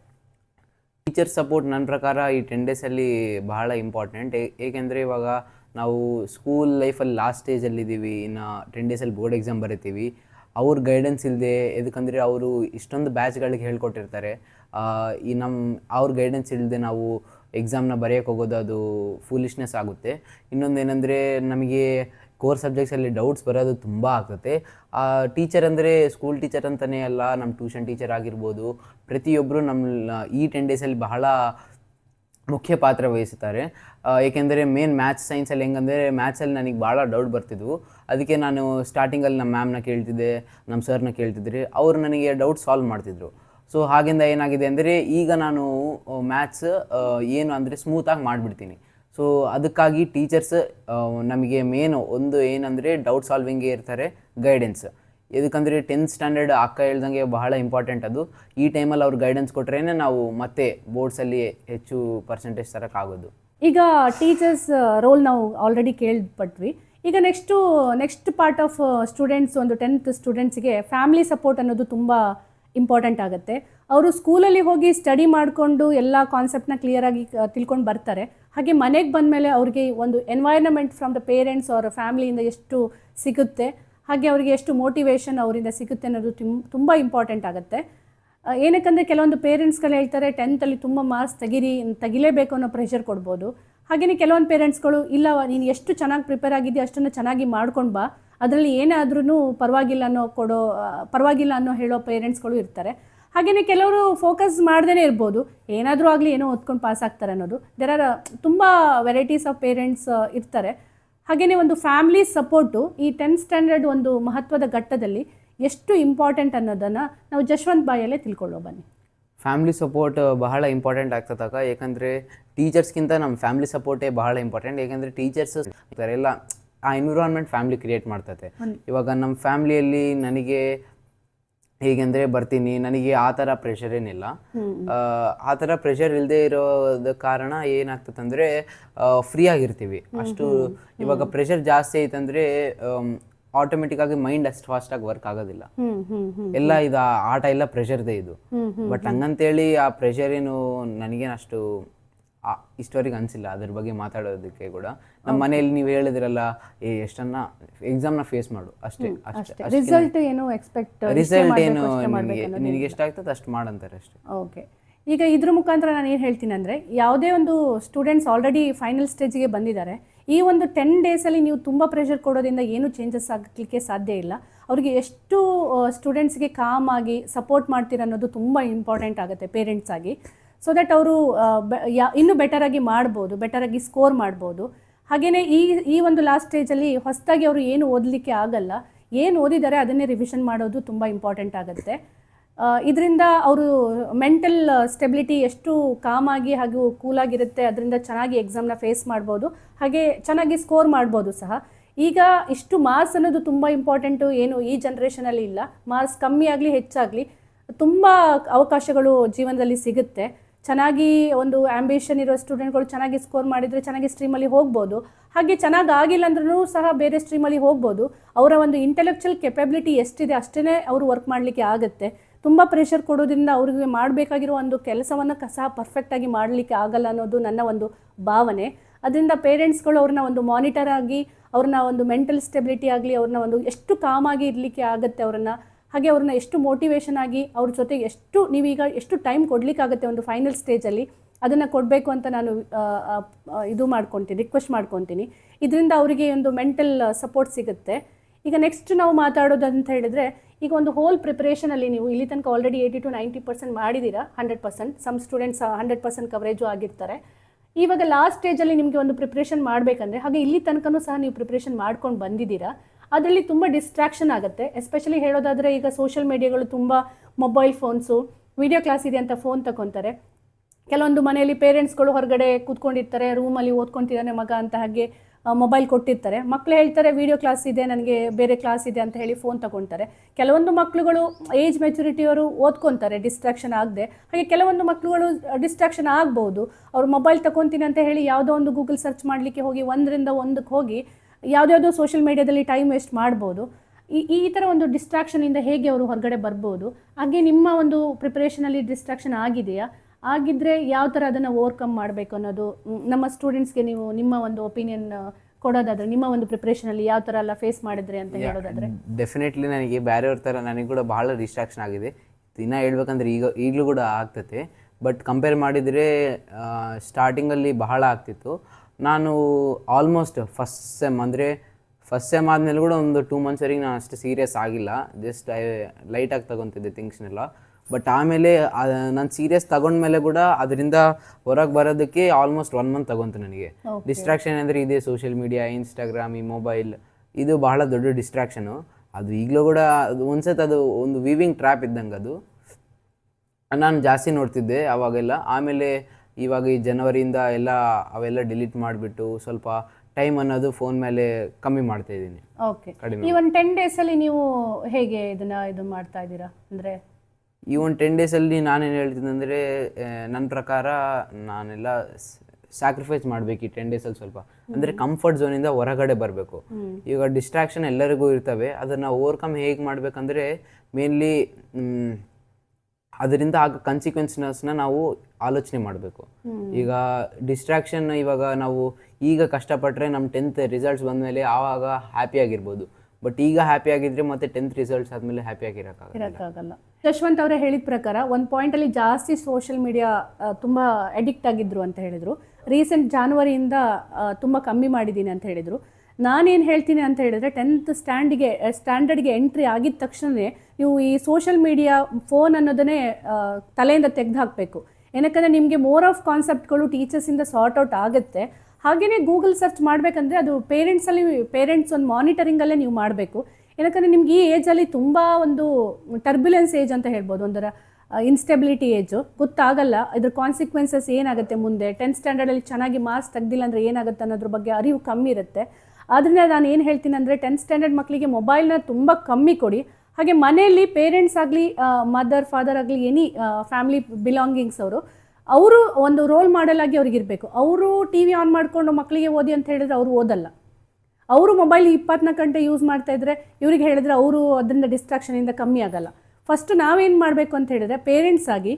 ಟೀಚರ್ ಸಪೋರ್ಟ್ ನನ್ನ ಪ್ರಕಾರ ಈ ಟೆನ್ ಡೇಸಲ್ಲಿ ಬಹಳ ಇಂಪಾರ್ಟೆಂಟ್ ಏಕೆಂದರೆ ಇವಾಗ ನಾವು ಸ್ಕೂಲ್ ಲೈಫಲ್ಲಿ ಲಾಸ್ಟ್ ಸ್ಟೇಜಲ್ಲಿದ್ದೀವಿ ಇನ್ನು ಟೆನ್ ಡೇಸಲ್ಲಿ ಬೋರ್ಡ್ ಎಕ್ಸಾಮ್ ಬರಿತೀವಿ. ಅವ್ರ ಗೈಡೆನ್ಸ್ ಇಲ್ಲದೆ ಎದಕ್ಕಂದರೆ ಅವರು ಇಷ್ಟೊಂದು ಬ್ಯಾಚ್ಗಳಿಗೆ ಹೇಳ್ಕೊಟ್ಟಿರ್ತಾರೆ. ಈ ನಮ್ಮ ಅವ್ರ ಗೈಡೆನ್ಸ್ ಇಲ್ಲದೆ ನಾವು ಎಕ್ಸಾಮ್ನ ಬರೆಯೋಕೆ ಹೋಗೋದು ಅದು ಫೂಲಿಶ್ನೆಸ್ ಆಗುತ್ತೆ. ಇನ್ನೊಂದು ಏನಂದರೆ ನಮಗೆ ಕೋರ್ ಸಬ್ಜೆಕ್ಟ್ಸಲ್ಲಿ ಡೌಟ್ಸ್ ಬರೋದು ತುಂಬ ಆಗ್ತದೆ ಟೀಚರ್ ಅಂದರೆ ಸ್ಕೂಲ್ ಟೀಚರ್ ಅಂತಲೇ ಅಲ್ಲ ನಮ್ಮ ಟ್ಯೂಷನ್ ಟೀಚರ್ ಆಗಿರ್ಬೋದು ಪ್ರತಿಯೊಬ್ಬರು ನಮ್ಮ ಈ ಟೆನ್ ಡೇಸಲ್ಲಿ ಬಹಳ ಮುಖ್ಯ ಪಾತ್ರ ವಹಿಸುತ್ತಾರೆ ಏಕೆಂದರೆ ಮೇನ್ ಮ್ಯಾಥ್ಸ್ ಸೈನ್ಸಲ್ಲಿ ಹೆಂಗಂದರೆ ಮ್ಯಾಥ್ಸಲ್ಲಿ ನನಗೆ ಭಾಳ ಡೌಟ್ ಬರ್ತಿದ್ವು. ಅದಕ್ಕೆ ನಾನು ಸ್ಟಾರ್ಟಿಂಗಲ್ಲಿ ನಮ್ಮ ಮ್ಯಾಮ್ನ ಕೇಳ್ತಿದ್ದೆ ನಮ್ಮ ಸರ್ನ ಕೇಳ್ತಿದ್ರಿ, ಅವರು ನನಗೆ ಡೌಟ್ ಸಾಲ್ವ್ ಮಾಡ್ತಿದ್ರು. ಸೊ ಹಾಗಿಂದ ಏನಾಗಿದೆ ಅಂದರೆ ಈಗ ನಾನು ಮ್ಯಾಥ್ಸ್ ಏನು ಅಂದರೆ ಸ್ಮೂತಾಗಿ ಮಾಡಿಬಿಡ್ತೀನಿ. ಸೊ ಅದಕ್ಕಾಗಿ ಟೀಚರ್ಸ್ ನಮಗೆ ಮೇನ್ ಒಂದು ಏನಂದರೆ ಡೌಟ್ ಸಾಲ್ವಿಂಗೇ ಇರ್ತಾರೆ ಗೈಡೆನ್ಸ್ ಎದಕ್ಕಂದರೆ ಟೆಂತ್ ಸ್ಟ್ಯಾಂಡರ್ಡ್ ಅಕ್ಕ ಹೇಳ್ದಂಗೆ ಬಹಳ ಇಂಪಾರ್ಟೆಂಟ್ ಅದು. ಈ ಟೈಮಲ್ಲಿ ಅವ್ರು ಗೈಡೆನ್ಸ್ ಕೊಟ್ರೇ ನಾವು ಮತ್ತೆ ಬೋರ್ಡ್ಸಲ್ಲಿ ಹೆಚ್ಚು ಪರ್ಸೆಂಟೇಜ್ ತರೋಕ್ಕಾಗೋದು ಈಗ ಟೀಚರ್ಸ್ ರೋಲ್ ನಾವು ಆಲ್ರೆಡಿ ಕೇಳ್ಪಟ್ವಿ. ಈಗ next next part of students ಒಂದು ಟೆಂತ್ ಸ್ಟೂಡೆಂಟ್ಸ್ಗೆ ಫ್ಯಾಮಿಲಿ ಸಪೋರ್ಟ್ ಅನ್ನೋದು ತುಂಬ ಇಂಪಾರ್ಟೆಂಟ್ ಆಗುತ್ತೆ. ಅವರು ಸ್ಕೂಲಲ್ಲಿ ಹೋಗಿ ಸ್ಟಡಿ ಮಾಡಿಕೊಂಡು ಎಲ್ಲ ಕಾನ್ಸೆಪ್ಟ್ನ ಕ್ಲಿಯರಾಗಿ ತಿಳ್ಕೊಂಡು ಬರ್ತಾರೆ. ಹಾಗೆ ಮನೆಗೆ ಬಂದಮೇಲೆ ಅವ್ರಿಗೆ ಒಂದು ಎನ್ವೈರನ್ಮೆಂಟ್ ಫ್ರಮ್ ದ ಪೇರೆಂಟ್ಸ್ ಅವರ ಫ್ಯಾಮಿಲಿಯಿಂದ ಎಷ್ಟು ಸಿಗುತ್ತೆ, ಹಾಗೆ ಅವರಿಗೆ ಎಷ್ಟು ಮೋಟಿವೇಶನ್ ಅವರಿಂದ ಸಿಗುತ್ತೆ ಅನ್ನೋದು ತುಂಬ ಇಂಪಾರ್ಟೆಂಟ್ ಆಗುತ್ತೆ. ಏನಕ್ಕಂದರೆ ಕೆಲವೊಂದು ಪೇರೆಂಟ್ಸ್ಗಳು ಹೇಳ್ತಾರೆ ಟೆಂತಲ್ಲಿ ತುಂಬ ಮಾರ್ಕ್ಸ್ ತೆಗಿರಿ, ತೆಗಿಲೇಬೇಕು ಅನ್ನೋ ಪ್ರೆಷರ್ ಕೊಡ್ಬೋದು. ಹಾಗೆಯೇ ಕೆಲವೊಂದು ಪೇರೆಂಟ್ಸ್ಗಳು ಇಲ್ಲ, ನೀನು ಎಷ್ಟು ಚೆನ್ನಾಗಿ ಪ್ರಿಪೇರ್ ಆಗಿದೆಯಾ, ಅಷ್ಟನ್ನು ಚೆನ್ನಾಗಿ ಮಾಡ್ಕೊಂಡು ಬಾ. ಅದರಲ್ಲಿ ಏನಾದ್ರೂ ಪರವಾಗಿಲ್ಲ ಅನ್ನೋ ಕೊಡೋ ಪರವಾಗಿಲ್ಲ ಅನ್ನೋ ಹೇಳೋ ಪೇರೆಂಟ್ಸ್ಗಳು ಇರ್ತಾರೆ. ಹಾಗೆಯೇ ಕೆಲವರು ಫೋಕಸ್ ಮಾಡ್ದೇ ಇರ್ಬೋದು. ಏನಾದರೂ ಆಗಲಿ ಏನೋ ಓದ್ಕೊಂಡು ಪಾಸ್ ಆಗ್ತಾರೆ ಅನ್ನೋದು. ದೆರ್ ಆರ್ ತುಂಬ ವೆರೈಟೀಸ್ ಆಫ್ ಪೇರೆಂಟ್ಸ್ ಇರ್ತಾರೆ. ಹಾಗೆಯೇ ಒಂದು ಫ್ಯಾಮಿಲಿ ಸಪೋರ್ಟು ಈ ಟೆಂತ್ ಸ್ಟ್ಯಾಂಡರ್ಡ್ ಒಂದು ಮಹತ್ವದ ಘಟ್ಟದಲ್ಲಿ ಎಷ್ಟು ಇಂಪಾರ್ಟೆಂಟ್ ಅನ್ನೋದನ್ನು ನಾವು ಜಶ್ವಂತ್ ಬಾಯಲ್ಲೇ ತಿಳ್ಕೊಳ್ಳೋ ಬನ್ನಿ. ಫ್ಯಾಮಿಲಿ ಸಪೋರ್ಟ್ ಬಹಳ ಇಂಪಾರ್ಟೆಂಟ್ ಆಗ್ತದಾಗ ಏಕೆಂದರೆ ಟೀಚರ್ಸ್ಗಿಂತ ನಮ್ಮ ಫ್ಯಾಮಿಲಿ ಸಪೋರ್ಟೇ ಬಹಳ ಇಂಪಾರ್ಟೆಂಟ್ ಏಕೆಂದರೆ ಟೀಚರ್ಸ್ ಎಲ್ಲ ಆ ಎನ್ವಿರಾನ್ಮೆಂಟ್ ಫ್ಯಾಮಿಲಿ ಕ್ರಿಯೇಟ್ ಮಾಡ್ತದೆ. ಇವಾಗ ನಮ್ಮ ಫ್ಯಾಮಿಲಿಯಲ್ಲಿ ನನಗೆ ಹೇಗೆಂದರೆ ಬರ್ತೀನಿ ನನಗೆ ಆ ಥರ ಪ್ರೆಷರ್ ಏನಿಲ್ಲ. ಆ, ಆ ಥರ ಪ್ರೆಷರ್ ಇಲ್ಲದೆ ಇರೋದ ಕಾರಣ ಏನಾಗ್ತದೆ ಅಂದರೆ ಫ್ರೀ ಆಗಿರ್ತೀವಿ. ಅಷ್ಟು ಇವಾಗ ಪ್ರೆಷರ್ ಜಾಸ್ತಿ ಐತಂದರೆ ಆಟೋಮೆಟಿಕ್ ಆಗಿ ಮೈಂಡ್ ಅಷ್ಟು ಫಾಸ್ಟ್ ಆಗಿ ವರ್ಕ್ ಆಗೋದಿಲ್ಲ. ಎಲ್ಲ ಇದು ಆಟ ಎಲ್ಲ ಪ್ರೆಷರ್ದೇ ಇದು. ಬಟ್ ಹಂಗಂತೇಳಿ ಆ ಪ್ರೆಷರ್ ಏನು ನನಗೇನು ಅಷ್ಟು ಆ- ಇಷ್ಟವರೆಗೆ ಅನಿಸಿಲ್ಲ ಅದ್ರ ಬಗ್ಗೆ ಮಾತಾಡೋದಕ್ಕೆ ಕೂಡ. ನಮ್ಮ ಮನೆಯಲ್ಲಿ ನೀವು ಹೇಳಿದ್ರಲ್ಲ ಏ ಎಷ್ಟನ್ನ ಎಕ್ಸಾಮ್ನ ಫೇಸ್ ಮಾಡು ಅಷ್ಟೇ ಅಷ್ಟೇ ರಿಸಲ್ಟ್ ಏನು ಎಕ್ಸ್ಪೆಕ್ಟ್ ರಿಸಲ್ಟ್ ಏನು ನಿನಗೆ ನಿನಗೆ ಎಷ್ಟಾಗ್ತದೆ ಅಷ್ಟು ಮಾಡಂತಾರೆ ಅಷ್ಟೇ. ಓಕೆ ಈಗ ಇದ್ರ ಮುಖಾಂತರ ನಾನು ಏನು ಹೇಳ್ತೀನಿ ಅಂದರೆ ಯಾವುದೇ ಒಂದು ಸ್ಟೂಡೆಂಟ್ಸ್ ಆಲ್ರೆಡಿ ಫೈನಲ್ ಸ್ಟೇಜ್ಗೆ ಬಂದಿದ್ದಾರೆ ಈ ಒಂದು ಟೆನ್ ಡೇಸಲ್ಲಿ ನೀವು ತುಂಬ ಪ್ರೆಷರ್ ಕೊಡೋದ್ರಿಂದ ಏನು ಚೇಂಜಸ್ ಆಗಲಿಕ್ಕೆ ಸಾಧ್ಯ ಇಲ್ಲ. ಅವರಿಗೆ ಎಷ್ಟು ಸ್ಟೂಡೆಂಟ್ಸ್ಗೆ ಕಾಮ್ ಆಗಿ ಸಪೋರ್ಟ್ ಮಾಡ್ತೀರ ಅನ್ನೋದು ತುಂಬ ಇಂಪಾರ್ಟೆಂಟ್ ಆಗುತ್ತೆ ಪೇರೆಂಟ್ಸ್ ಆಗಿ. ಸೊ ದಟ್ ಅವರು ಇನ್ನೂ ಬೆಟರಾಗಿ ಮಾಡ್ಬೋದು ಬೆಟರಾಗಿ ಸ್ಕೋರ್ ಮಾಡ್ಬೋದು. ಹಾಗೆಯೇ ಈ ಈ ಒಂದು ಲಾಸ್ಟ್ ಸ್ಟೇಜಲ್ಲಿ ಹೊಸದಾಗಿ ಅವರು ಏನು ಓದಲಿಕ್ಕೆ ಆಗಲ್ಲ, ಏನು ಓದಿದ್ದಾರೆ ಅದನ್ನೇ ರಿವಿಷನ್ ಮಾಡೋದು ತುಂಬ ಇಂಪಾರ್ಟೆಂಟ್ ಆಗುತ್ತೆ. ಇದರಿಂದ ಅವರು ಮೆಂಟಲ್ ಸ್ಟೆಬಿಲಿಟಿ ಎಷ್ಟು ಕಾಮಾಗಿ ಹಾಗೂ ಕೂಲಾಗಿರುತ್ತೆ ಅದರಿಂದ ಚೆನ್ನಾಗಿ ಎಕ್ಸಾಮ್ನ ಫೇಸ್ ಮಾಡ್ಬೋದು, ಹಾಗೆ ಚೆನ್ನಾಗಿ ಸ್ಕೋರ್ ಮಾಡ್ಬೋದು ಸಹ. ಈಗ ಇಷ್ಟು ಮಾರ್ಕ್ಸ್ ಅನ್ನೋದು ತುಂಬ ಇಂಪಾರ್ಟೆಂಟು ಏನು ಈ ಜನ್ರೇಷನಲ್ಲಿ ಇಲ್ಲ. ಮಾರ್ಕ್ಸ್ ಕಮ್ಮಿ ಆಗಲಿ, ಹೆಚ್ಚಾಗಲಿ, ತುಂಬ ಅವಕಾಶಗಳು ಜೀವನದಲ್ಲಿ ಸಿಗುತ್ತೆ. ಚೆನ್ನಾಗಿ ಒಂದು ಆ್ಯಂಬಿಷನ್ ಇರೋ ಸ್ಟೂಡೆಂಟ್ಗಳು ಚೆನ್ನಾಗಿ ಸ್ಕೋರ್ ಮಾಡಿದರೆ ಚೆನ್ನಾಗಿ ಸ್ಟ್ರೀಮಲ್ಲಿ ಹೋಗ್ಬೋದು. ಹಾಗೆ ಚೆನ್ನಾಗಿ ಆಗಿಲ್ಲ ಅಂದ್ರೂ ಸಹ ಬೇರೆ ಸ್ಟ್ರೀಮಲ್ಲಿ ಹೋಗ್ಬೋದು. ಅವರ ಒಂದು ಇಂಟೆಲೆಕ್ಚುಯಲ್ ಕೆಪಬಿಲಿಟಿ ಎಷ್ಟಿದೆ ಅಷ್ಟೇ ಅವರು ವರ್ಕ್ ಮಾಡಲಿಕ್ಕೆ ಆಗುತ್ತೆ. ತುಂಬ ಪ್ರೆಷರ್ ಕೊಡೋದ್ರಿಂದ ಅವ್ರಿಗೆ ಮಾಡಬೇಕಾಗಿರೋ ಒಂದು ಕೆಲಸವನ್ನು ಸಹ ಪರ್ಫೆಕ್ಟಾಗಿ ಮಾಡಲಿಕ್ಕೆ ಆಗಲ್ಲ ಅನ್ನೋದು ನನ್ನ ಒಂದು ಭಾವನೆ. ಅದರಿಂದ ಪೇರೆಂಟ್ಸ್ಗಳು ಅವ್ರನ್ನ ಒಂದು ಮಾನಿಟರ್ ಆಗಿ, ಅವ್ರನ್ನ ಒಂದು ಮೆಂಟಲ್ ಸ್ಟೆಬಿಲಿಟಿ ಆಗಲಿ, ಅವ್ರನ್ನ ಒಂದು ಎಷ್ಟು ಕಾಮಾಗಿ ಇರಲಿಕ್ಕೆ ಆಗುತ್ತೆ ಅವ್ರನ್ನ. ಹಾಗೆ ಅವ್ರನ್ನ ಎಷ್ಟು ಮೋಟಿವೇಶನ್ ಆಗಿ ಅವ್ರ ಜೊತೆಗೆ ಎಷ್ಟು ನೀವೀಗ ಎಷ್ಟು ಟೈಮ್ ಕೊಡಲಿಕ್ಕಾಗುತ್ತೆ ಒಂದು ಫೈನಲ್ ಸ್ಟೇಜಲ್ಲಿ ಅದನ್ನು ಕೊಡಬೇಕು ಅಂತ ನಾನು ಇದು ಮಾಡ್ಕೊತೀನಿ ರಿಕ್ವೆಸ್ಟ್ ಮಾಡ್ಕೊತೀನಿ. ಇದರಿಂದ ಅವರಿಗೆ ಒಂದು ಮೆಂಟಲ್ ಸಪೋರ್ಟ್ ಸಿಗುತ್ತೆ. ಈಗ ನೆಕ್ಸ್ಟ್ ನಾವು ಮಾತಾಡೋದು ಅಂತ ಹೇಳಿದರೆ, ಈಗ ಒಂದು ಹೋಲ್ ಪ್ರಿಪ್ರೇಷನಲ್ಲಿ ನೀವು ಇಲ್ಲಿ ತನಕ already eighty to ninety percent ಮಾಡಿದ್ದೀರಾ hundred percent some students hundred percent coverage ಆಗಿರ್ತಾರೆ. ಇವಾಗ ಲಾಸ್ಟ್ ಸ್ಟೇಜಲ್ಲಿ ನಿಮಗೆ ಒಂದು ಪ್ರಿಪ್ರೇಷನ್ ಮಾಡಬೇಕಂದ್ರೆ, ಹಾಗೆ ಇಲ್ಲಿ ತನಕನೂ ಸಹ ನೀವು ಪ್ರಿಪ್ರೇಷನ್ ಮಾಡ್ಕೊಂಡು ಬಂದಿದ್ದೀರಾ? ಅದರಲ್ಲಿ ತುಂಬ ಡಿಸ್ಟ್ರಾಕ್ಷನ್ ಆಗುತ್ತೆ. ಎಸ್ಪೆಷಲಿ ಹೇಳೋದಾದರೆ ಈಗ ಸೋಷಿಯಲ್ ಮೀಡಿಯಾಗಳು ತುಂಬ ಮೊಬೈಲ್ ಫೋನ್ಸು ವಿಡಿಯೋ ಕ್ಲಾಸ್ ಇದೆ ಅಂತ ಫೋನ್ ತಗೊತಾರೆ ಕೆಲವೊಂದು ಮನೆಯಲ್ಲಿ ಪೇರೆಂಟ್ಸ್ಗಳು ಹೊರಗಡೆ ಕೂತ್ಕೊಂಡಿರ್ತಾರೆ ರೂಮಲ್ಲಿ ಓದ್ಕೊತಿದ್ದಾನೆ ಮಗ ಅಂತ ಹಾಗೆ ಮೊಬೈಲ್ ಕೊಟ್ಟಿರ್ತಾರೆ. ಮಕ್ಕಳು ಹೇಳ್ತಾರೆ ವಿಡಿಯೋ ಕ್ಲಾಸ್ ಇದೆ, ನನಗೆ ಬೇರೆ ಕ್ಲಾಸ್ ಇದೆ ಅಂತ ಹೇಳಿ ಫೋನ್ ತಗೊತಾರೆ. ಕೆಲವೊಂದು ಮಕ್ಕಳುಗಳು ಏಜ್ ಮೆಚುರಿಟಿಯವರು ಓದ್ಕೊತಾರೆ ಡಿಸ್ಟ್ರಾಕ್ಷನ್ ಆಗದೆ. ಹಾಗೆ ಕೆಲವೊಂದು ಮಕ್ಕಳುಗಳು ಡಿಸ್ಟ್ರಾಕ್ಷನ್ ಆಗ್ಬೋದು. ಅವ್ರು ಮೊಬೈಲ್ ತಗೊತೀನಿ ಅಂತ ಹೇಳಿ ಯಾವುದೋ ಒಂದು ಗೂಗಲ್ ಸರ್ಚ್ ಮಾಡಲಿಕ್ಕೆ ಹೋಗಿ ಒಂದರಿಂದ ಒಂದಕ್ಕೆ ಹೋಗಿ ಯಾವುದ್ಯಾವುದೋ ಸೋಷಿಯಲ್ ಮೀಡಿಯಾದಲ್ಲಿ ಟೈಮ್ ವೇಸ್ಟ್ ಮಾಡ್ಬೋದು. ಈ ಈ ಥರ ಒಂದು ಡಿಸ್ಟ್ರಾಕ್ಷನಿಂದ ಹೇಗೆ ಅವರು ಹೊರಗಡೆ ಬರ್ಬೋದು? ಹಾಗೆ ನಿಮ್ಮ ಒಂದು ಪ್ರಿಪ್ರೇಷನಲ್ಲಿ ಡಿಸ್ಟ್ರಾಕ್ಷನ್ ಆಗಿದೆಯಾ? ಆಗಿದ್ದರೆ ಯಾವ ಥರ ಅದನ್ನು ಓವರ್ಕಮ್ ಮಾಡಬೇಕು ಅನ್ನೋದು ನಮ್ಮ ಸ್ಟೂಡೆಂಟ್ಸ್ಗೆ ನೀವು ನಿಮ್ಮ ಒಂದು ಒಪಿನಿಯನ್ ಕೊಡೋದಾದ್ರೆ ನಿಮ್ಮ ಒಂದು ಪ್ರಿಪ್ರೇಷನಲ್ಲಿ ಯಾವ ಥರ ಎಲ್ಲ ಫೇಸ್ ಮಾಡಿದ್ರಿ ಅಂತ ಹೇಳೋದಾದ್ರೆ. ಡೆಫಿನೆಟ್ಲಿ ನನಗೆ ಬೇರೆಯವ್ರ ಥರ ನನಗೆ ಕೂಡ ಭಾಳ ಡಿಸ್ಟ್ರಾಕ್ಷನ್ ಆಗಿದೆ. ದಿನ ಹೇಳ್ಬೇಕಂದ್ರೆ ಈಗ ಈಗಲೂ ಕೂಡ ಆಗ್ತೈತೆ. ಬಟ್ ಕಂಪೇರ್ ಮಾಡಿದರೆ ಸ್ಟಾರ್ಟಿಂಗಲ್ಲಿ ಬಹಳ ಆಗ್ತಿತ್ತು. ನಾನು ಆಲ್ಮೋಸ್ಟ್ ಫಸ್ಟ್ ಸೆಮ್ ಅಂದರೆ ಫಸ್ಟ್ ಸೆಮ್ ಆದಮೇಲೆ ಕೂಡ ಒಂದು ಟೂ ಮಂತ್ಸ್ವರೆಗೆ ನಾನು ಅಷ್ಟು ಸೀರಿಯಸ್ ಆಗಿಲ್ಲ. ಜಸ್ಟ್ ಲೈಟಾಗಿ ತಗೊತಿದ್ದೆ ಥಿಂಗ್ಸ್ನೆಲ್ಲ ಬಟ್ ಆಮೇಲೆ ನಾನು ಸೀರಿಯಸ್ ತಗೊಂಡ್ಮೇಲೆ ಕೂಡ ಅದರಿಂದ ಹೊರಗೆ ಬರೋದಕ್ಕೆ ಆಲ್ಮೋಸ್ಟ್ ಒನ್ ಮಂತ್ ತಗೊಂತು ನನಗೆ. ಡಿಸ್ಟ್ರಾಕ್ಷನ್ ಅಂದರೆ ಇದೇ ಸೋಷಿಯಲ್ ಮೀಡಿಯಾ ಇನ್ಸ್ಟಾಗ್ರಾಮ್ ಈ ಮೊಬೈಲ್ ಇದು ಬಹಳ ದೊಡ್ಡ ಡಿಸ್ಟ್ರಾಕ್ಷನು ಅದು ಈಗಲೂ ಕೂಡ ಅದು ಒಂದ್ಸತಿ ಅದು ಒಂದು ವಿವಿಂಗ್ ಟ್ರ್ಯಾಪ್ ಇದ್ದಂಗೆ ಅದು. ನಾನು ಜಾಸ್ತಿ ನೋಡ್ತಿದ್ದೆ ಅವಾಗೆಲ್ಲ. ಆಮೇಲೆ ಇವಾಗ ಈ ಜನವರಿಯಿಂದ ಎಲ್ಲ ಅವೆಲ್ಲ ಡಿಲೀಟ್ ಮಾಡಿಬಿಟ್ಟು ಸ್ವಲ್ಪ ಟೈಮ್ ಅನ್ನೋದು ಫೋನ್ ಮೇಲೆ ಕಮ್ಮಿ ಮಾಡ್ತಾ ಇದ್ದೀನಿ. ಓಕೆ. ಈ ಒಂದು ಟೆನ್ ಡೇಸಲ್ಲಿ ನೀವು ಹೇಗೆ ಇದನ್ನ ಇದು ಮಾಡ್ತಾ ಇದ್ದೀರಾ? ಅಂದರೆ ಈ ಒಂದು ಟೆನ್ ಡೇಸಲ್ಲಿ ನಾನೇನು ಹೇಳ್ತೀನಿ ಅಂದರೆ ನನ್ನ ಪ್ರಕಾರ ನಾನೆಲ್ಲ ಸ್ಯಾಕ್ರಿಫೈಸ್ ಮಾಡಬೇಕು ಈ ಟೆನ್ ಡೇಸಲ್ಲಿ ಸ್ವಲ್ಪ. ಅಂದರೆ ಕಂಫರ್ಟ್ ಝೋನಿಂದ ಹೊರಗಡೆ ಬರಬೇಕು. ಈಗ ಡಿಸ್ಟ್ರಾಕ್ಷನ್ ಎಲ್ಲರಿಗೂ ಇರ್ತವೆ. ಅದನ್ನು ಓವರ್ಕಮ್ ಹೇಗೆ ಮಾಡಬೇಕಂದ್ರೆ ಮೇನ್ಲಿ ಅದರಿಂದ ಆಗ ಕನ್ಸಿಕ್ವೆನ್ಸ್ನ ನಾವು ಆಲೋಚನೆ ಮಾಡಬೇಕು. ಈಗ ಡಿಸ್ಟ್ರಾಕ್ಷನ್ ಇವಾಗ ನಾವು ಈಗ ಕಷ್ಟಪಟ್ಟರೆ ನಮ್ಮ ಟೆಂತ್ ರಿಸಲ್ಟ್ಸ್ ಬಂದಮೇಲೆ ಆವಾಗ ಹ್ಯಾಪಿಯಾಗಿರ್ಬೋದು ಬಟ್ ಈಗ ಹ್ಯಾಪಿ ಆಗಿದ್ರೆ ಮತ್ತೆ ಟೆಂತ್ ರಿಸಲ್ಟ್ಸ್ ಆದ್ಮೇಲೆ ಹ್ಯಾಪಿ ಆಗಿರಕ್ಕಾಗಲ್ಲ ಯಶವಂತ್ ಅವರೇ ಹೇಳಿದ ಪ್ರಕಾರ ಒಂದು ಪಾಯಿಂಟಲ್ಲಿ ಜಾಸ್ತಿ ಸೋಷಿಯಲ್ ಮೀಡಿಯಾ ತುಂಬ ಅಡಿಕ್ಟ್ ಆಗಿದ್ರು ಅಂತ ಹೇಳಿದರು. ರೀಸೆಂಟ್ ಜಾನ್ವರಿಯಿಂದ ತುಂಬ ಕಮ್ಮಿ ಮಾಡಿದ್ದೀನಿ ಅಂತ ಹೇಳಿದರು. ನಾನೇನು ಹೇಳ್ತೀನಿ ಅಂತ ಹೇಳಿದ್ರೆ ಟೆಂತ್ ಸ್ಟ್ಯಾಂಡಿಗೆ ಸ್ಟ್ಯಾಂಡರ್ಡ್ಗೆ ಎಂಟ್ರಿ ಆಗಿದ ತಕ್ಷಣವೇ ನೀವು ಈ ಸೋಷಲ್ ಮೀಡಿಯಾ ಫೋನ್ ಅನ್ನೋದನ್ನೇ ತಲೆಯಿಂದ ತೆಗೆದು ಹಾಕಬೇಕು ಏನಕ್ಕಂದರೆ ನಿಮಗೆ ಮೋರ್ ಆಫ್ ಕಾನ್ಸೆಪ್ಟ್ಗಳು ಟೀಚರ್ಸಿಂದ ಸಾರ್ಟ್ ಔಟ್ ಆಗುತ್ತೆ. ಹಾಗೆಯೇ ಗೂಗಲ್ ಸರ್ಚ್ ಮಾಡಬೇಕಂದ್ರೆ ಅದು ಪೇರೆಂಟ್ಸಲ್ಲಿ ಪೇರೆಂಟ್ಸ್ ಒಂದು ಮಾನಿಟರಿಂಗಲ್ಲೇ ನೀವು ಮಾಡಬೇಕು. ಏನಕ್ಕಂದರೆ ನಿಮ್ಗೆ ಈ ಏಜಲ್ಲಿ ತುಂಬ ಒಂದು ಟರ್ಬ್ಯುಲೆನ್ಸ್ ಏಜ್ ಅಂತ ಹೇಳ್ಬೋದು, ಒಂಥರ ಇನ್ಸ್ಟೆಬಿಲಿಟಿ ಏಜು ಗೊತ್ತಾಗಲ್ಲ, ಇದ್ರ ಕಾನ್ಸಿಕ್ವೆನ್ಸಸ್ ಏನಾಗುತ್ತೆ ಮುಂದೆ? ಟೆಂತ್ ಸ್ಟ್ಯಾಂಡರ್ಡಲ್ಲಿ ಚೆನ್ನಾಗಿ ಮಾರ್ಕ್ಸ್ ತೆಗ್ದಿಲ್ಲ ಅಂದರೆ ಏನಾಗುತ್ತೆ ಅನ್ನೋದ್ರ ಬಗ್ಗೆ ಅರಿವು ಕಮ್ಮಿ ಇರುತ್ತೆ. ಆದ್ದರಿಂದ ನಾನು ಏನು ಹೇಳ್ತೀನಿ ಅಂದರೆ ಟೆಂತ್ ಸ್ಟ್ಯಾಂಡರ್ಡ್ ಮಕ್ಕಳಿಗೆ ಮೊಬೈಲ್ನ ತುಂಬ ಕಮ್ಮಿ ಕೊಡಿ. ಹಾಗೆ ಮನೆಯಲ್ಲಿ ಪೇರೆಂಟ್ಸ್ ಆಗಲಿ ಮದರ್ ಫಾದರ್ ಆಗಲಿ ಎನಿ ಫ್ಯಾಮಿಲಿ ಬಿಲಾಂಗಿಂಗ್ಸ್ ಅವರು ಅವರು ಒಂದು ರೋಲ್ ಮಾಡೆಲ್ ಆಗಿ ಅವ್ರಿಗೆ ಇರಬೇಕು. ಅವರು ಟಿ ವಿ ಆನ್ ಮಾಡಿಕೊಂಡು ಮಕ್ಕಳಿಗೆ ಓದಿ ಅಂತ ಹೇಳಿದ್ರೆ ಅವರು ಓದಲ್ಲ. ಅವರು ಮೊಬೈಲ್ ಇಪ್ಪತ್ನಾಲ್ಕು ಗಂಟೆ ಯೂಸ್ ಮಾಡ್ತಾ ಇದ್ರೆ ಇವ್ರಿಗೆ ಹೇಳಿದ್ರೆ ಅವರು ಅದರಿಂದ ಡಿಸ್ಟ್ರಾಕ್ಷನಿಂದ ಕಮ್ಮಿ ಆಗಲ್ಲ. ಫಸ್ಟ್ ನಾವೇನು ಮಾಡಬೇಕು ಅಂತ ಹೇಳಿದ್ರೆ ಪೇರೆಂಟ್ಸ್ ಆಗಿ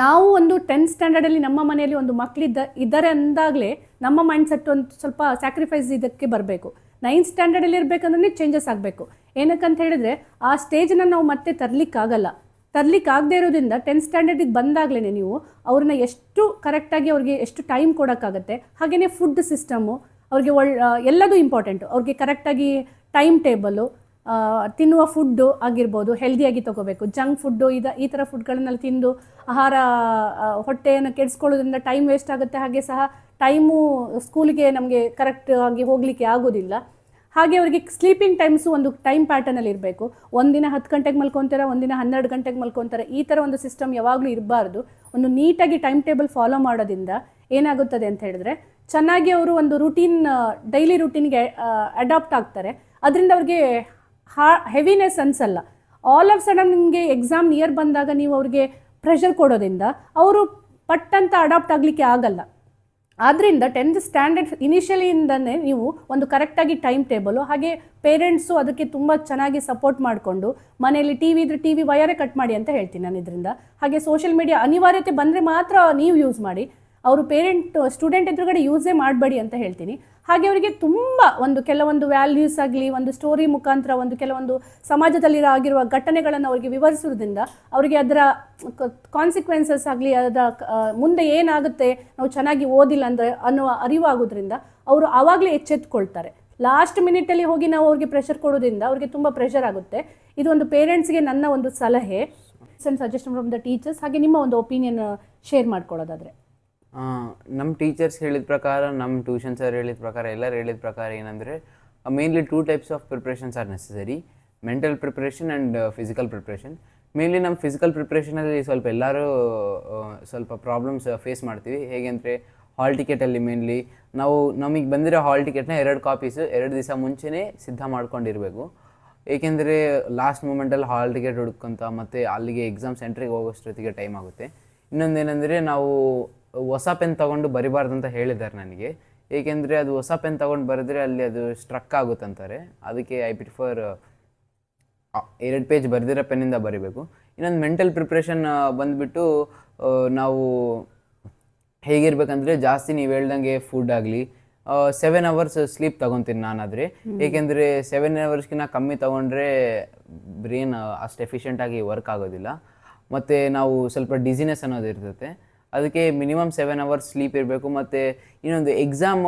ನಾವು ಒಂದು ಟೆಂತ್ ಸ್ಟ್ಯಾಂಡರ್ಡಲ್ಲಿ ನಮ್ಮ ಮನೆಯಲ್ಲಿ ಒಂದು ಮಕ್ಕಳಿದ್ದ ಇದ್ದಾರೆ ಅಂದಾಗಲೇ ನಮ್ಮ ಮೈಂಡ್ ಸೆಟ್ ಒಂದು ಸ್ವಲ್ಪ ಸ್ಯಾಕ್ರಿಫೈಸ್ ಇದಕ್ಕೆ ಬರಬೇಕು. ನೈನ್ತ್ ಸ್ಟ್ಯಾಂಡರ್ಡಲ್ಲಿ ಇರಬೇಕಂದ್ರೆ ಚೇಂಜಸ್ ಆಗಬೇಕು. ಏನಕ್ಕಂತ ಹೇಳಿದ್ರೆ, ಆ ಸ್ಟೇಜನ್ನ ನಾವು ಮತ್ತೆ ತರಲಿಕ್ಕಾಗಲ್ಲ. ತರ್ಲಿಕ್ಕೆ ಆಗದೆ ಇರೋದ್ರಿಂದ ಟೆಂತ್ ಸ್ಟ್ಯಾಂಡರ್ಡಿಗೆ ಬಂದಾಗಲೇ ನೀವು ಅವ್ರನ್ನ ಎಷ್ಟು ಕರೆಕ್ಟಾಗಿ ಅವ್ರಿಗೆ ಎಷ್ಟು ಟೈಮ್ ಕೊಡೋಕ್ಕಾಗತ್ತೆ ಹಾಗೆಯೇ ಫುಡ್ ಸಿಸ್ಟಮು ಅವ್ರಿಗೆ ಒಳ್ಳೆ ಎಲ್ಲದೂ ಇಂಪಾರ್ಟೆಂಟು ಅವ್ರಿಗೆ ಕರೆಕ್ಟಾಗಿ ಟೈಮ್ ಟೇಬಲು ತಿನ್ನುವ ಫುಡ್ಡು ಆಗಿರ್ಬೋದು ಹೆಲ್ದಿಯಾಗಿ ತಗೋಬೇಕು. ಜಂಕ್ ಫುಡ್ಡು ಇದು, ಈ ಥರ ಫುಡ್ಗಳನ್ನೆಲ್ಲ ತಿಂದು ಆಹಾರ ಹೊಟ್ಟೆಯನ್ನು ಕೆಡಿಸ್ಕೊಳ್ಳೋದ್ರಿಂದ ಟೈಮ್ ವೇಸ್ಟ್ ಆಗುತ್ತೆ. ಹಾಗೆ ಸಹ ಟೈಮು ಸ್ಕೂಲಿಗೆ ನಮಗೆ ಕರೆಕ್ಟ್ ಆಗಿ ಹೋಗಲಿಕ್ಕೆ ಆಗೋದಿಲ್ಲ. ಹಾಗೆ ಅವರಿಗೆ ಸ್ಲೀಪಿಂಗ್ ಟೈಮ್ಸು ಒಂದು ಟೈಮ್ ಪ್ಯಾಟರ್ನಲ್ಲಿ ಇರಬೇಕು. ಒಂದಿನ ಹತ್ತು ಗಂಟೆಗೆ ಮಲ್ಕೊತಾರೆ, ಒಂದಿನ ಹನ್ನೆರಡು ಗಂಟೆಗೆ ಮಲ್ಕೊತಾರೆ. ಈ ಥರ ಒಂದು ಸಿಸ್ಟಮ್ ಯಾವಾಗಲೂ ಇರಬಾರ್ದು. ಒಂದು ನೀಟಾಗಿ ಟೈಮ್ ಟೇಬಲ್ ಫಾಲೋ ಮಾಡೋದ್ರಿಂದ ಏನಾಗುತ್ತದೆ ಅಂತ ಹೇಳಿದ್ರೆ, ಚೆನ್ನಾಗಿ ಅವರು ಒಂದು ರುಟೀನ್ ಡೈಲಿ ರುಟೀನ್ಗೆ ಅಡಾಪ್ಟ್ ಆಗ್ತಾರೆ. ಅದರಿಂದ ಅವ್ರಿಗೆ ಹಾ ಹೆವಿನೆಸ್ ಅನ್ಸಲ್ಲ. ಆಲ್ ಆಫ್ ಸಡನ್ ನಿಮಗೆ ಎಕ್ಸಾಮ್ ನಿಯರ್ ಬಂದಾಗ ನೀವು ಅವ್ರಿಗೆ ಪ್ರೆಷರ್ ಕೊಡೋದ್ರಿಂದ ಅವರು ಪಟ್ಟಂತ ಅಡಾಪ್ಟ್ ಆಗಲಿಕ್ಕೆ ಆಗಲ್ಲ. ಆದ್ದರಿಂದ ಟೆಂತ್ ಸ್ಟ್ಯಾಂಡರ್ಡ್ ಇನಿಷಿಯಲಿಯಿಂದನೇ ನೀವು ಒಂದು ಕರೆಕ್ಟಾಗಿ ಟೈಮ್ ಟೇಬಲು ಹಾಗೆ ಪೇರೆಂಟ್ಸು ಅದಕ್ಕೆ ತುಂಬ ಚೆನ್ನಾಗಿ ಸಪೋರ್ಟ್ ಮಾಡಿಕೊಂಡು ಮನೆಯಲ್ಲಿ ಟಿ ವಿ ಇದ್ರೆ ಟಿ ವಿ ವಯರೇ ಕಟ್ ಮಾಡಿ ಅಂತ ಹೇಳ್ತೀನಿ ನಾನು ಇದರಿಂದ. ಹಾಗೆ ಸೋಷಿಯಲ್ ಮೀಡಿಯಾ ಅನಿವಾರ್ಯತೆ ಬಂದರೆ ಮಾತ್ರ ನೀವು ಯೂಸ್ ಮಾಡಿ. ಅವರು ಪೇರೆಂಟ್ ಸ್ಟೂಡೆಂಟ್ ಎದುರುಗಡೆ ಯೂಸೇ ಮಾಡಬೇಡಿ ಅಂತ ಹೇಳ್ತೀನಿ. ಹಾಗೆ ಅವರಿಗೆ ತುಂಬ ಒಂದು ಕೆಲವೊಂದು ವ್ಯಾಲ್ಯೂಸ್ ಆಗಲಿ, ಒಂದು ಸ್ಟೋರಿ ಮುಖಾಂತರ ಒಂದು ಕೆಲವೊಂದು ಸಮಾಜದಲ್ಲಿ ಆಗಿರುವ ಘಟನೆಗಳನ್ನು ಅವರಿಗೆ ವಿವರಿಸೋದ್ರಿಂದ ಅವರಿಗೆ ಅದರ ಕಾನ್ಸಿಕ್ವೆನ್ಸಸ್ ಆಗಲಿ, ಅದರ ಮುಂದೆ ಏನಾಗುತ್ತೆ, ನಾವು ಚೆನ್ನಾಗಿ ಓದಿಲ್ಲ ಅಂದರೆ ಅನ್ನುವ ಅರಿವಾಗೋದ್ರಿಂದ ಅವರು ಆವಾಗಲೇ ಎಚ್ಚೆತ್ಕೊಳ್ತಾರೆ. ಲಾಸ್ಟ್ ಮಿನಿಟಲ್ಲಿ ಹೋಗಿ ನಾವು ಅವ್ರಿಗೆ ಪ್ರೆಷರ್ ಕೊಡೋದ್ರಿಂದ ಅವ್ರಿಗೆ ತುಂಬ ಪ್ರೆಷರ್ ಆಗುತ್ತೆ. ಇದು ಒಂದು ಪೇರೆಂಟ್ಸ್ಗೆ ನನ್ನ ಒಂದು ಸಲಹೆ. ಸಜೆಷನ್ ಫ್ರಮ್ ದ ಟೀಚರ್ಸ್ ಹಾಗೆ ನಿಮ್ಮ ಒಂದು ಒಪಿನಿಯನ್ ಶೇರ್ ಮಾಡ್ಕೊಳ್ಳೋದಾದರೆ. ನಮ್ಮ ಟೀಚರ್ಸ್ ಹೇಳಿದ ಪ್ರಕಾರ ನಮ್ಮ ಟ್ಯೂಷನ್ ಸರ್ ಹೇಳಿದ ಪ್ರಕಾರ, ಎಲ್ಲರೂ ಹೇಳಿದ ಪ್ರಕಾರ ಏನಂದರೆ mainly two types of preparations are necessary mental preparation and physical preparation mainly ನಮ್ಮ ಫಿಸಿಕಲ್ ಪ್ರಿಪ್ರೇಷನಲ್ಲಿ ಸ್ವಲ್ಪ ಎಲ್ಲರೂ ಸ್ವಲ್ಪ ಪ್ರಾಬ್ಲಮ್ಸ್ ಫೇಸ್ ಮಾಡ್ತೀವಿ. ಹೇಗೆ ಅಂದರೆ ಹಾಲ್ ಟಿಕೆಟಲ್ಲಿ ಮೇನ್ಲಿ ನಾವು, ನಮಗೆ ಬಂದಿರೋ ಹಾಲ್ ಟಿಕೆಟ್ನ ಎರಡು ಕಾಪೀಸು ಎರಡು ದಿವಸ ಮುಂಚೆನೇ ಸಿದ್ಧ ಮಾಡ್ಕೊಂಡಿರಬೇಕು. ಏಕೆಂದರೆ ಲಾಸ್ಟ್ ಮೂಮೆಂಟಲ್ಲಿ ಹಾಲ್ ಟಿಕೆಟ್ ಹುಡ್ಕೊಂತ ಮತ್ತು ಅಲ್ಲಿಗೆ ಎಕ್ಸಾಮ್ ಸೆಂಟ್ರಿಗೆ ಹೋಗೋಷ್ಟೊತ್ತಿಗೆ ಟೈಮ್ ಆಗುತ್ತೆ. ಇನ್ನೊಂದೇನೆಂದರೆ, ನಾವು ಹೊಸ ಪೆನ್ ತೊಗೊಂಡು ಬರಿಬಾರ್ದು ಅಂತ ಹೇಳಿದ್ದಾರೆ ನನಗೆ. ಏಕೆಂದರೆ ಅದು ಹೊಸ ಪೆನ್ ತೊಗೊಂಡು ಬರೆದ್ರೆ ಅಲ್ಲಿ ಅದು ಸ್ಟ್ರಕ್ ಆಗುತ್ತಂತಾರೆ ಅದಕ್ಕೆ ಐ ಪ್ರಿಫರ್ ಎರಡು ಪೇಜ್ ಬರೆದಿರೋ ಪೆನ್ನಿಂದ ಬರಿಬೇಕು. ಇನ್ನೊಂದು ಮೆಂಟಲ್ ಪ್ರಿಪ್ರೇಷನ್ ಬಂದುಬಿಟ್ಟು ನಾವು ಹೇಗಿರ್ಬೇಕಂದ್ರೆ ಜಾಸ್ತಿ ನೀವು ಹೇಳ್ದಂಗೆ ಫುಡ್ ಆಗಲಿ ಸೆವೆನ್ ಅವರ್ಸ್ ಸ್ಲೀಪ್ ತಗೊತೀನಿ ನಾನಾದರೆ. ಏಕೆಂದರೆ ಸೆವೆನ್ ಅವರ್ಸ್ಗಿಂತ ಕಮ್ಮಿ ತೊಗೊಂಡ್ರೆ ಬ್ರೈನ್ ಅಷ್ಟು ಎಫಿಷಿಯೆಂಟಾಗಿ ವರ್ಕ್ ಆಗೋದಿಲ್ಲ. ಮತ್ತು ನಾವು ಸ್ವಲ್ಪ ಡಿಸಿನೆಸ್ ಅನ್ನೋದು ಇರ್ತೈತೆ ಅದಕ್ಕೆ ಮಿನಿಮಮ್ ಸೆವೆನ್ ಅವರ್ಸ್ ಸ್ಲೀಪ್ ಇರಬೇಕು. ಮತ್ತು ಇನ್ನೊಂದು ಎಕ್ಸಾಮ್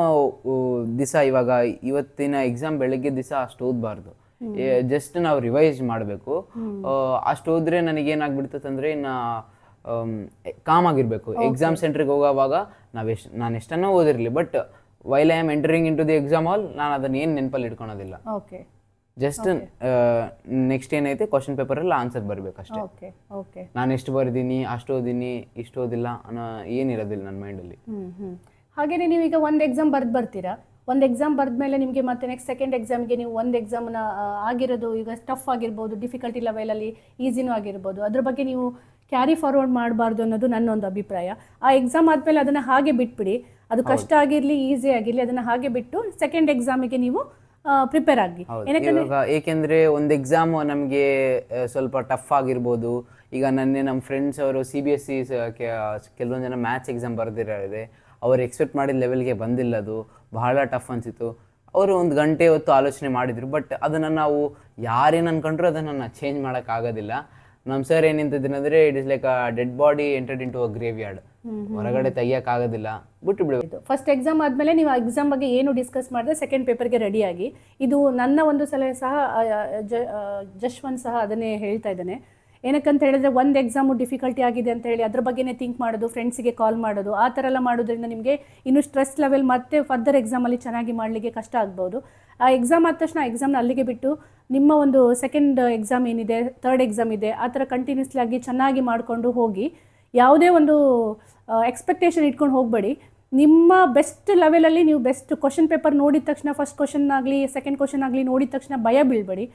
ದಿವಸ ಇವಾಗ ಇವತ್ತಿನ ಎಕ್ಸಾಮ್ ಬೆಳಗ್ಗೆ ದಿವಸ ಅಷ್ಟು ಓದಬಾರ್ದು. ಜಸ್ಟ್ ನಾವು ರಿವೈಸ್ ಮಾಡಬೇಕು. ಅಷ್ಟು ನನಗೆ ನನಗೇನಾಗ್ಬಿಡ್ತದೆ ಅಂದರೆ ಇನ್ನು ಕಾಮ್ ಆಗಿರಬೇಕು. ಎಕ್ಸಾಮ್ ಸೆಂಟ್ರಿಗೆ ಹೋಗೋವಾಗ ನಾವು ಎಷ್ಟು ನಾನು ಎಷ್ಟನ್ನೋ ಓದಿರಲಿ but while I am entering into the exam hall ನಾನು ಅದನ್ನು ಏನು ನೆನಪಲ್ಲಿ ಇಟ್ಕೊಳೋದಿಲ್ಲ. ಓಕೆ ಜಸ್ಟ್ ನೆಕ್ಸ್ಟ್ ಏನೈತೆ? ಕ್ವಶನ್ ಪೇಪರ್ ಅಲ್ಲಿ ಆನ್ಸರ್ ಬರಬೇಕಷ್ಟೇ. ಓಕೆ ಓಕೆ ನಾನು ಎಷ್ಟು ಬರ್ದೀನಿ ಅಷ್ಟು ಓದಿನಿ ಇಷ್ಟು ಓದಿಲ್ಲ ಅನ್ನೋ ಏನಿರೋದಿಲ್ಲ ನನ್ನ ಮೈಂಡಲ್ಲಿ ಹಾಗೇನೆ ನೀವು ಈಗ ಒಂದು ಎಕ್ಸಾಮ್ ಬರ್ದು ಬರ್ತೀರಾ? ಒಂದು ಎಕ್ಸಾಮ್ ಬರೆದ್ಮೇಲೆ ನಿಮಗೆ ಮತ್ತೆ ನೆಕ್ಸ್ಟ್ ಸೆಕೆಂಡ್ ಎಕ್ಸಾಮ್ಗೆ ನೀವು ಒಂದು ಎಕ್ಸಾಮ್ನ ಆಗಿರೋದು ಈಗ ಟಫ್ ಆಗಿರ್ಬೋದು ಡಿಫಿಕಲ್ಟಿ ಲೆವೆಲಲ್ಲಿ ಈಸಿನೂ ಆಗಿರ್ಬೋದು. ಅದ್ರ ಬಗ್ಗೆ ನೀವು ಕ್ಯಾರಿ ಫಾರ್ವರ್ಡ್ ಮಾಡಬಾರ್ದು ಅನ್ನೋದು ನನ್ನ ಒಂದು ಅಭಿಪ್ರಾಯ. ಆ ಎಕ್ಸಾಮ್ ಆದಮೇಲೆ ಅದನ್ನು ಹಾಗೆ ಬಿಟ್ಬಿಡಿ. ಅದು ಕಷ್ಟ ಆಗಿರಲಿ ಈಸಿ ಆಗಿರಲಿ ಅದನ್ನು ಹಾಗೆ ಬಿಟ್ಟು ಸೆಕೆಂಡ್ ಎಕ್ಸಾಮಿಗೆ ನೀವು ಪ್ರಿಪೇರ್ ಆಗಿ. ಏಕೆಂದ್ರೆ ಒಂದು ಎಕ್ಸಾಮ್ ನಮಗೆ ಸ್ವಲ್ಪ ಟಫ್ ಆಗಿರ್ಬೋದು. ಈಗ ನನ್ನೆ ನಮ್ಮ ಫ್ರೆಂಡ್ಸ್ ಅವರು ಸಿ ಬಿ ಎಸ್ ಸಿ ಕೆಲವೊಂದು ಜನ ಮ್ಯಾಥ್ಸ್ ಎಕ್ಸಾಮ್ ಬರೆದಿರೋದೆ ಅವ್ರು ಎಕ್ಸ್ಪೆಕ್ಟ್ ಮಾಡಿದ ಲೆವೆಲ್ಗೆ ಬಂದಿಲ್ಲ ಅದು. ಬಹಳ ಟಫ್ ಅನಿಸಿತು ಅವರು ಒಂದು ಗಂಟೆ ಹೊತ್ತು ಆಲೋಚನೆ ಮಾಡಿದರು. ಬಟ್ ಅದನ್ನು ನಾವು ಯಾರೇನು ಅನ್ಕೊಂಡ್ರು ಅದನ್ನು ಚೇಂಜ್ ಮಾಡೋಕ್ಕಾಗೋದಿಲ್ಲ ನಮ್ಮ sir ಏನಂತಿದ್ರು it is like dead body entered to a graveyard ಹೊರಗಡೆ ತೆಗಿಯೋಕ್ಕಾಗೋದಿಲ್ಲ ಬಿಟ್ಟು ಬಿಡಬೇಕು ಫಸ್ಟ್ ಎಕ್ಸಾಮ್ ಆದಮೇಲೆ ನೀವು ಆ ಎಕ್ಸಾಮ್ ಬಗ್ಗೆ ಏನು ಡಿಸ್ಕಸ್ ಮಾಡಿದ್ರೆ ಸೆಕೆಂಡ್ ಪೇಪರ್ಗೆ ರೆಡಿಯಾಗಿ ಇದು ನನ್ನ ಒಂದು ಸಲಹೆ ಸಹ ಜಶ್ವಂತ್ ಸಹ ಅದನ್ನೇ ಹೇಳ್ತಾ ಇದ್ದಾನೆ. ಏನಕ್ಕಂತ ಹೇಳಿದ್ರೆ ಒಂದು ಎಕ್ಸಾಮು ಡಿಫಿಕಲ್ಟಿ ಆಗಿದೆ ಅಂತ ಹೇಳಿ ಅದ್ರ ಬಗ್ಗೆನೇ ಥಿಂಕ್ ಮಾಡೋದು ಫ್ರೆಂಡ್ಸಿಗೆ ಕಾಲ್ ಮಾಡೋದು ಆ ಥರ ಎಲ್ಲ ಮಾಡೋದ್ರಿಂದ ನಿಮಗೆ ಇನ್ನು ಸ್ಟ್ರೆಸ್ ಲೆವೆಲ್ ಮತ್ತೆ ಫರ್ದರ್ ಎಕ್ಸಾಮಲ್ಲಿ ಚೆನ್ನಾಗಿ ಮಾಡಲಿಕ್ಕೆ ಕಷ್ಟ ಆಗ್ಬೋದು. ಆ ಎಕ್ಸಾಮ್ ಆದ ತಕ್ಷಣ ಎಕ್ಸಾಮ್ನ ಅಲ್ಲಿಗೆ ಬಿಟ್ಟು ನಿಮ್ಮ ಒಂದು ಸೆಕೆಂಡ್ ಎಕ್ಸಾಮ್ ಏನಿದೆ ಥರ್ಡ್ ಎಕ್ಸಾಮ್ ಇದೆ, ಆ ಥರ ಕಂಟಿನ್ಯೂಸ್ಲಿ ಆಗಿ ಚೆನ್ನಾಗಿ ಮಾಡಿಕೊಂಡು ಹೋಗಿ ಯಾವುದೇ ಒಂದು ಎಕ್ಸ್ಪೆಕ್ಟೇಷನ್ ಇಟ್ಕೊಂಡು ಹೋಗಬೇಡಿ. ನಿಮ್ಮ ಬೆಸ್ಟ್ ಲೆವೆಲಲ್ಲಿ ನೀವು ಬೆಸ್ಟ್ ಕ್ವಶನ್ ಪೇಪರ್ ನೋಡಿದ ತಕ್ಷಣ ಫಸ್ಟ್ ಕ್ವಶನ್ ಆಗಲಿ ಸೆಕೆಂಡ್ ಕ್ವಶನ್ ಆಗಲಿ ನೋಡಿದ ತಕ್ಷಣ ಭಯ ಬೀಳಬೇಡಿ.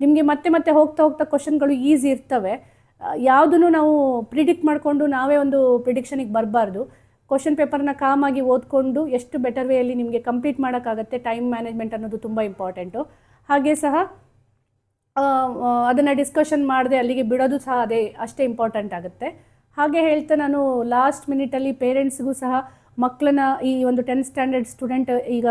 ನಿಮಗೆ ಮತ್ತೆ ಮತ್ತೆ ಹೋಗ್ತಾ ಹೋಗ್ತಾ ಕ್ವಶನ್ಗಳು ಈಸಿ ಇರ್ತವೆ. ಯಾವುದನ್ನು ನಾವು ಪ್ರಿಡಿಕ್ಟ್ ಮಾಡಿಕೊಂಡು ನಾವೇ ಒಂದು ಪ್ರಿಡಿಕ್ಷನಿಗೆ ಬರಬಾರ್ದು. ಕ್ವಶನ್ ಪೇಪರ್ನ ಕಾಮಾಗಿ ಓದ್ಕೊಂಡು ಎಷ್ಟು ಬೆಟರ್ ವೇಯಲ್ಲಿ ನಿಮಗೆ ಕಂಪ್ಲೀಟ್ ಮಾಡೋಕ್ಕಾಗತ್ತೆ ಟೈಮ್ ಮ್ಯಾನೇಜ್ಮೆಂಟ್ ಅನ್ನೋದು ತುಂಬ ಇಂಪಾರ್ಟೆಂಟು ಹಾಗೆ ಸಹ ಅದನ್ನು ಡಿಸ್ಕಷನ್ ಮಾಡದೆ ಅಲ್ಲಿಗೆ ಬಿಡೋದು ಸಹ ಅದೇ, ಅಷ್ಟೇ ಇಂಪಾರ್ಟೆಂಟ್ ಆಗುತ್ತೆ. ಹಾಗೆ ಹೇಳ್ತಾ ನಾನು ಲಾಸ್ಟ್ ಮಿನಿಟಲ್ಲಿ ಪೇರೆಂಟ್ಸ್ಗೂ ಸಹ ಮಕ್ಕಳನ್ನ ಈ ಒಂದು ಟೆಂತ್ ಸ್ಟ್ಯಾಂಡರ್ಡ್ ಸ್ಟೂಡೆಂಟ್ ಈಗ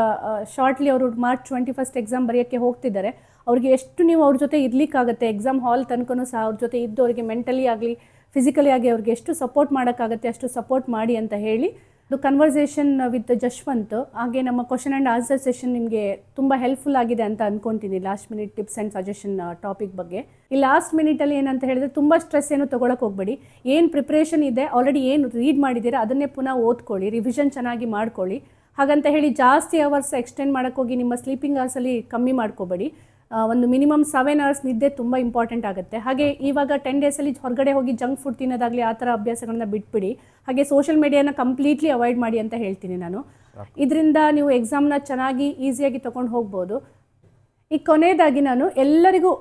ಶಾರ್ಟ್ಲಿ ಅವರು ಮಾರ್ಚ್ ಟ್ವೆಂಟಿ ಫಸ್ಟ್ ಎಕ್ಸಾಮ್ ಬರೆಯೋಕ್ಕೆ ಹೋಗ್ತಿದ್ದಾರೆ. ಅವ್ರಿಗೆ ಎಷ್ಟು ನೀವು ಅವ್ರ ಜೊತೆ ಇರಲಿಕ್ಕಾಗತ್ತೆ ಎಕ್ಸಾಮ್ ಹಾಲ್ ತನಕನೂ ಸಹ ಅವ್ರ ಜೊತೆ ಇದ್ದು ಅವರಿಗೆ ಮೆಂಟಲಿ ಆಗಲಿ ಫಿಸಿಕಲಿ ಆಗಿ ಅವ್ರಿಗೆ ಎಷ್ಟು ಸಪೋರ್ಟ್ ಮಾಡೋಕ್ಕಾಗತ್ತೆ ಅಷ್ಟು ಸಪೋರ್ಟ್ ಮಾಡಿ ಅಂತ ಹೇಳಿ ಅದು ಕನ್ವರ್ಸೇಷನ್ ವಿತ್ ಜಶ್ವಂತ್ ಹಾಗೆ ನಮ್ಮ ಕ್ವಶನ್ ಆ್ಯಂಡ್ ಆನ್ಸರ್ ಸೆಷನ್ ನಿಮಗೆ ತುಂಬ ಹೆಲ್ಪ್ಫುಲ್ ಆಗಿದೆ ಅಂತ ಅಂದ್ಕೊತೀನಿ last minute tips and suggestion topic ಬಗ್ಗೆ. ಈ ಲಾಸ್ಟ್ ಮಿನಿಟಲ್ಲಿ ಏನಂತ ಹೇಳಿದ್ರೆ ತುಂಬ ಸ್ಟ್ರೆಸ್ ಏನು ತೊಗೊಳಕ್ಕೆ ಹೋಗಬೇಡಿ. ಏನು ಪ್ರಿಪ್ರೇಷನ್ ಇದೆ ಆಲ್ರೆಡಿ ಏನು ರೀಡ್ ಮಾಡಿದ್ದೀರಾ ಅದನ್ನೇ ಪುನಃ ಓದ್ಕೊಳ್ಳಿ ರಿವಿಷನ್ ಚೆನ್ನಾಗಿ ಮಾಡ್ಕೊಳ್ಳಿ. ಹಾಗಂತ ಹೇಳಿ ಜಾಸ್ತಿ ಅವರ್ಸ್ ಎಕ್ಸ್ಟೆಂಡ್ ಮಾಡೋಕ್ಕೋಗಿ ನಿಮ್ಮ ಸ್ಲೀಪಿಂಗ್ ಅವರ್ಸಲ್ಲಿ ಕಮ್ಮಿ ಮಾಡ್ಕೋಬೇಡಿ. ಒಂದು ಮಿನಿಮಮ್ ಸೆವೆನ್ ಅವರ್ಸ್ ನಿದ್ದೆ ತುಂಬ ಇಂಪಾರ್ಟೆಂಟ್ ಆಗುತ್ತೆ. ಹಾಗೆ ಇವಾಗ ಟೆನ್ ಡೇಸಲ್ಲಿ ಹೊರಗಡೆ ಹೋಗಿ ಜಂಕ್ ಫುಡ್ ತಿನ್ನೋದಾಗಲಿ ಆ ಥರ ಅಭ್ಯಾಸಗಳನ್ನ ಬಿಟ್ಬಿಡಿ. ಹಾಗೆ ಸೋಷಿಯಲ್ ಮೀಡಿಯಾನ ಕಂಪ್ಲೀಟ್ಲಿ ಅವಾಯ್ಡ್ ಮಾಡಿ ಅಂತ ಹೇಳ್ತೀನಿ ನಾನು. ಇದರಿಂದ ನೀವು ಎಕ್ಸಾಮ್ನ ಚೆನ್ನಾಗಿ ಈಸಿಯಾಗಿ ತೊಗೊಂಡು ಹೋಗ್ಬೋದು. ಈ ಕೊನೆಯದಾಗಿ ನಾನು ಎಲ್ಲರಿಗೂ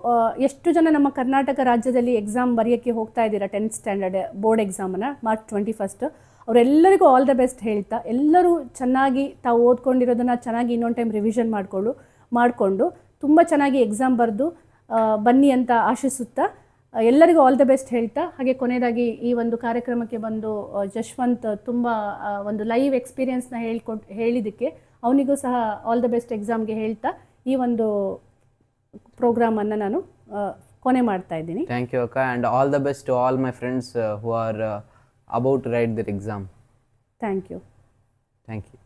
ಎಷ್ಟು ಜನ ನಮ್ಮ ಕರ್ನಾಟಕ ರಾಜ್ಯದಲ್ಲಿ ಎಕ್ಸಾಮ್ ಬರೆಯೋಕ್ಕೆ ಹೋಗ್ತಾ ಇದ್ದೀರಾ ಟೆಂತ್ ಸ್ಟ್ಯಾಂಡರ್ಡ್ ಬೋರ್ಡ್ ಎಕ್ಸಾಮನ್ನು ಮಾರ್ಚ್ ಟ್ವೆಂಟಿ ಫಸ್ಟ್ ಅವರೆಲ್ಲರಿಗೂ ಆಲ್ ದ ಬೆಸ್ಟ್ ಹೇಳ್ತಾ ಎಲ್ಲರೂ ಚೆನ್ನಾಗಿ ತಾವು ಓದ್ಕೊಂಡಿರೋದನ್ನು ಚೆನ್ನಾಗಿ ಇನ್ನೊಂದು ಟೈಮ್ ರಿವಿಷನ್ ಮಾಡಿಕೊಂಡು ಮಾಡಿಕೊಂಡು ತುಂಬ ಚೆನ್ನಾಗಿ ಎಕ್ಸಾಮ್ ಬರೆದು ಬನ್ನಿ ಅಂತ ಆಶಿಸುತ್ತಾ ಎಲ್ಲರಿಗೂ ಆಲ್ ದ ಬೆಸ್ಟ್ ಹೇಳ್ತಾ ಹಾಗೆ ಕೊನೆಯದಾಗಿ ಈ ಒಂದು ಕಾರ್ಯಕ್ರಮಕ್ಕೆ ಬಂದು ಜಶ್ವಂತ್ ತುಂಬ ಒಂದು ಲೈವ್ ಎಕ್ಸ್ಪೀರಿಯನ್ಸ್ನ ಹೇಳ್ಕೊಟ್ ಹೇಳಿದ್ದಕ್ಕೆ ಅವನಿಗೂ ಸಹ ಆಲ್ ದ ಬೆಸ್ಟ್ ಎಕ್ಸಾಮ್ಗೆ ಹೇಳ್ತಾ ಈ ಒಂದು ಪ್ರೋಗ್ರಾಮನ್ನು ನಾನು ಕೊನೆ ಮಾಡ್ತಾ ಇದ್ದೀನಿ. ಥ್ಯಾಂಕ್ ಯು ಅಕ್ಕ and all the best to all my friends who are about write their exam thank you thank you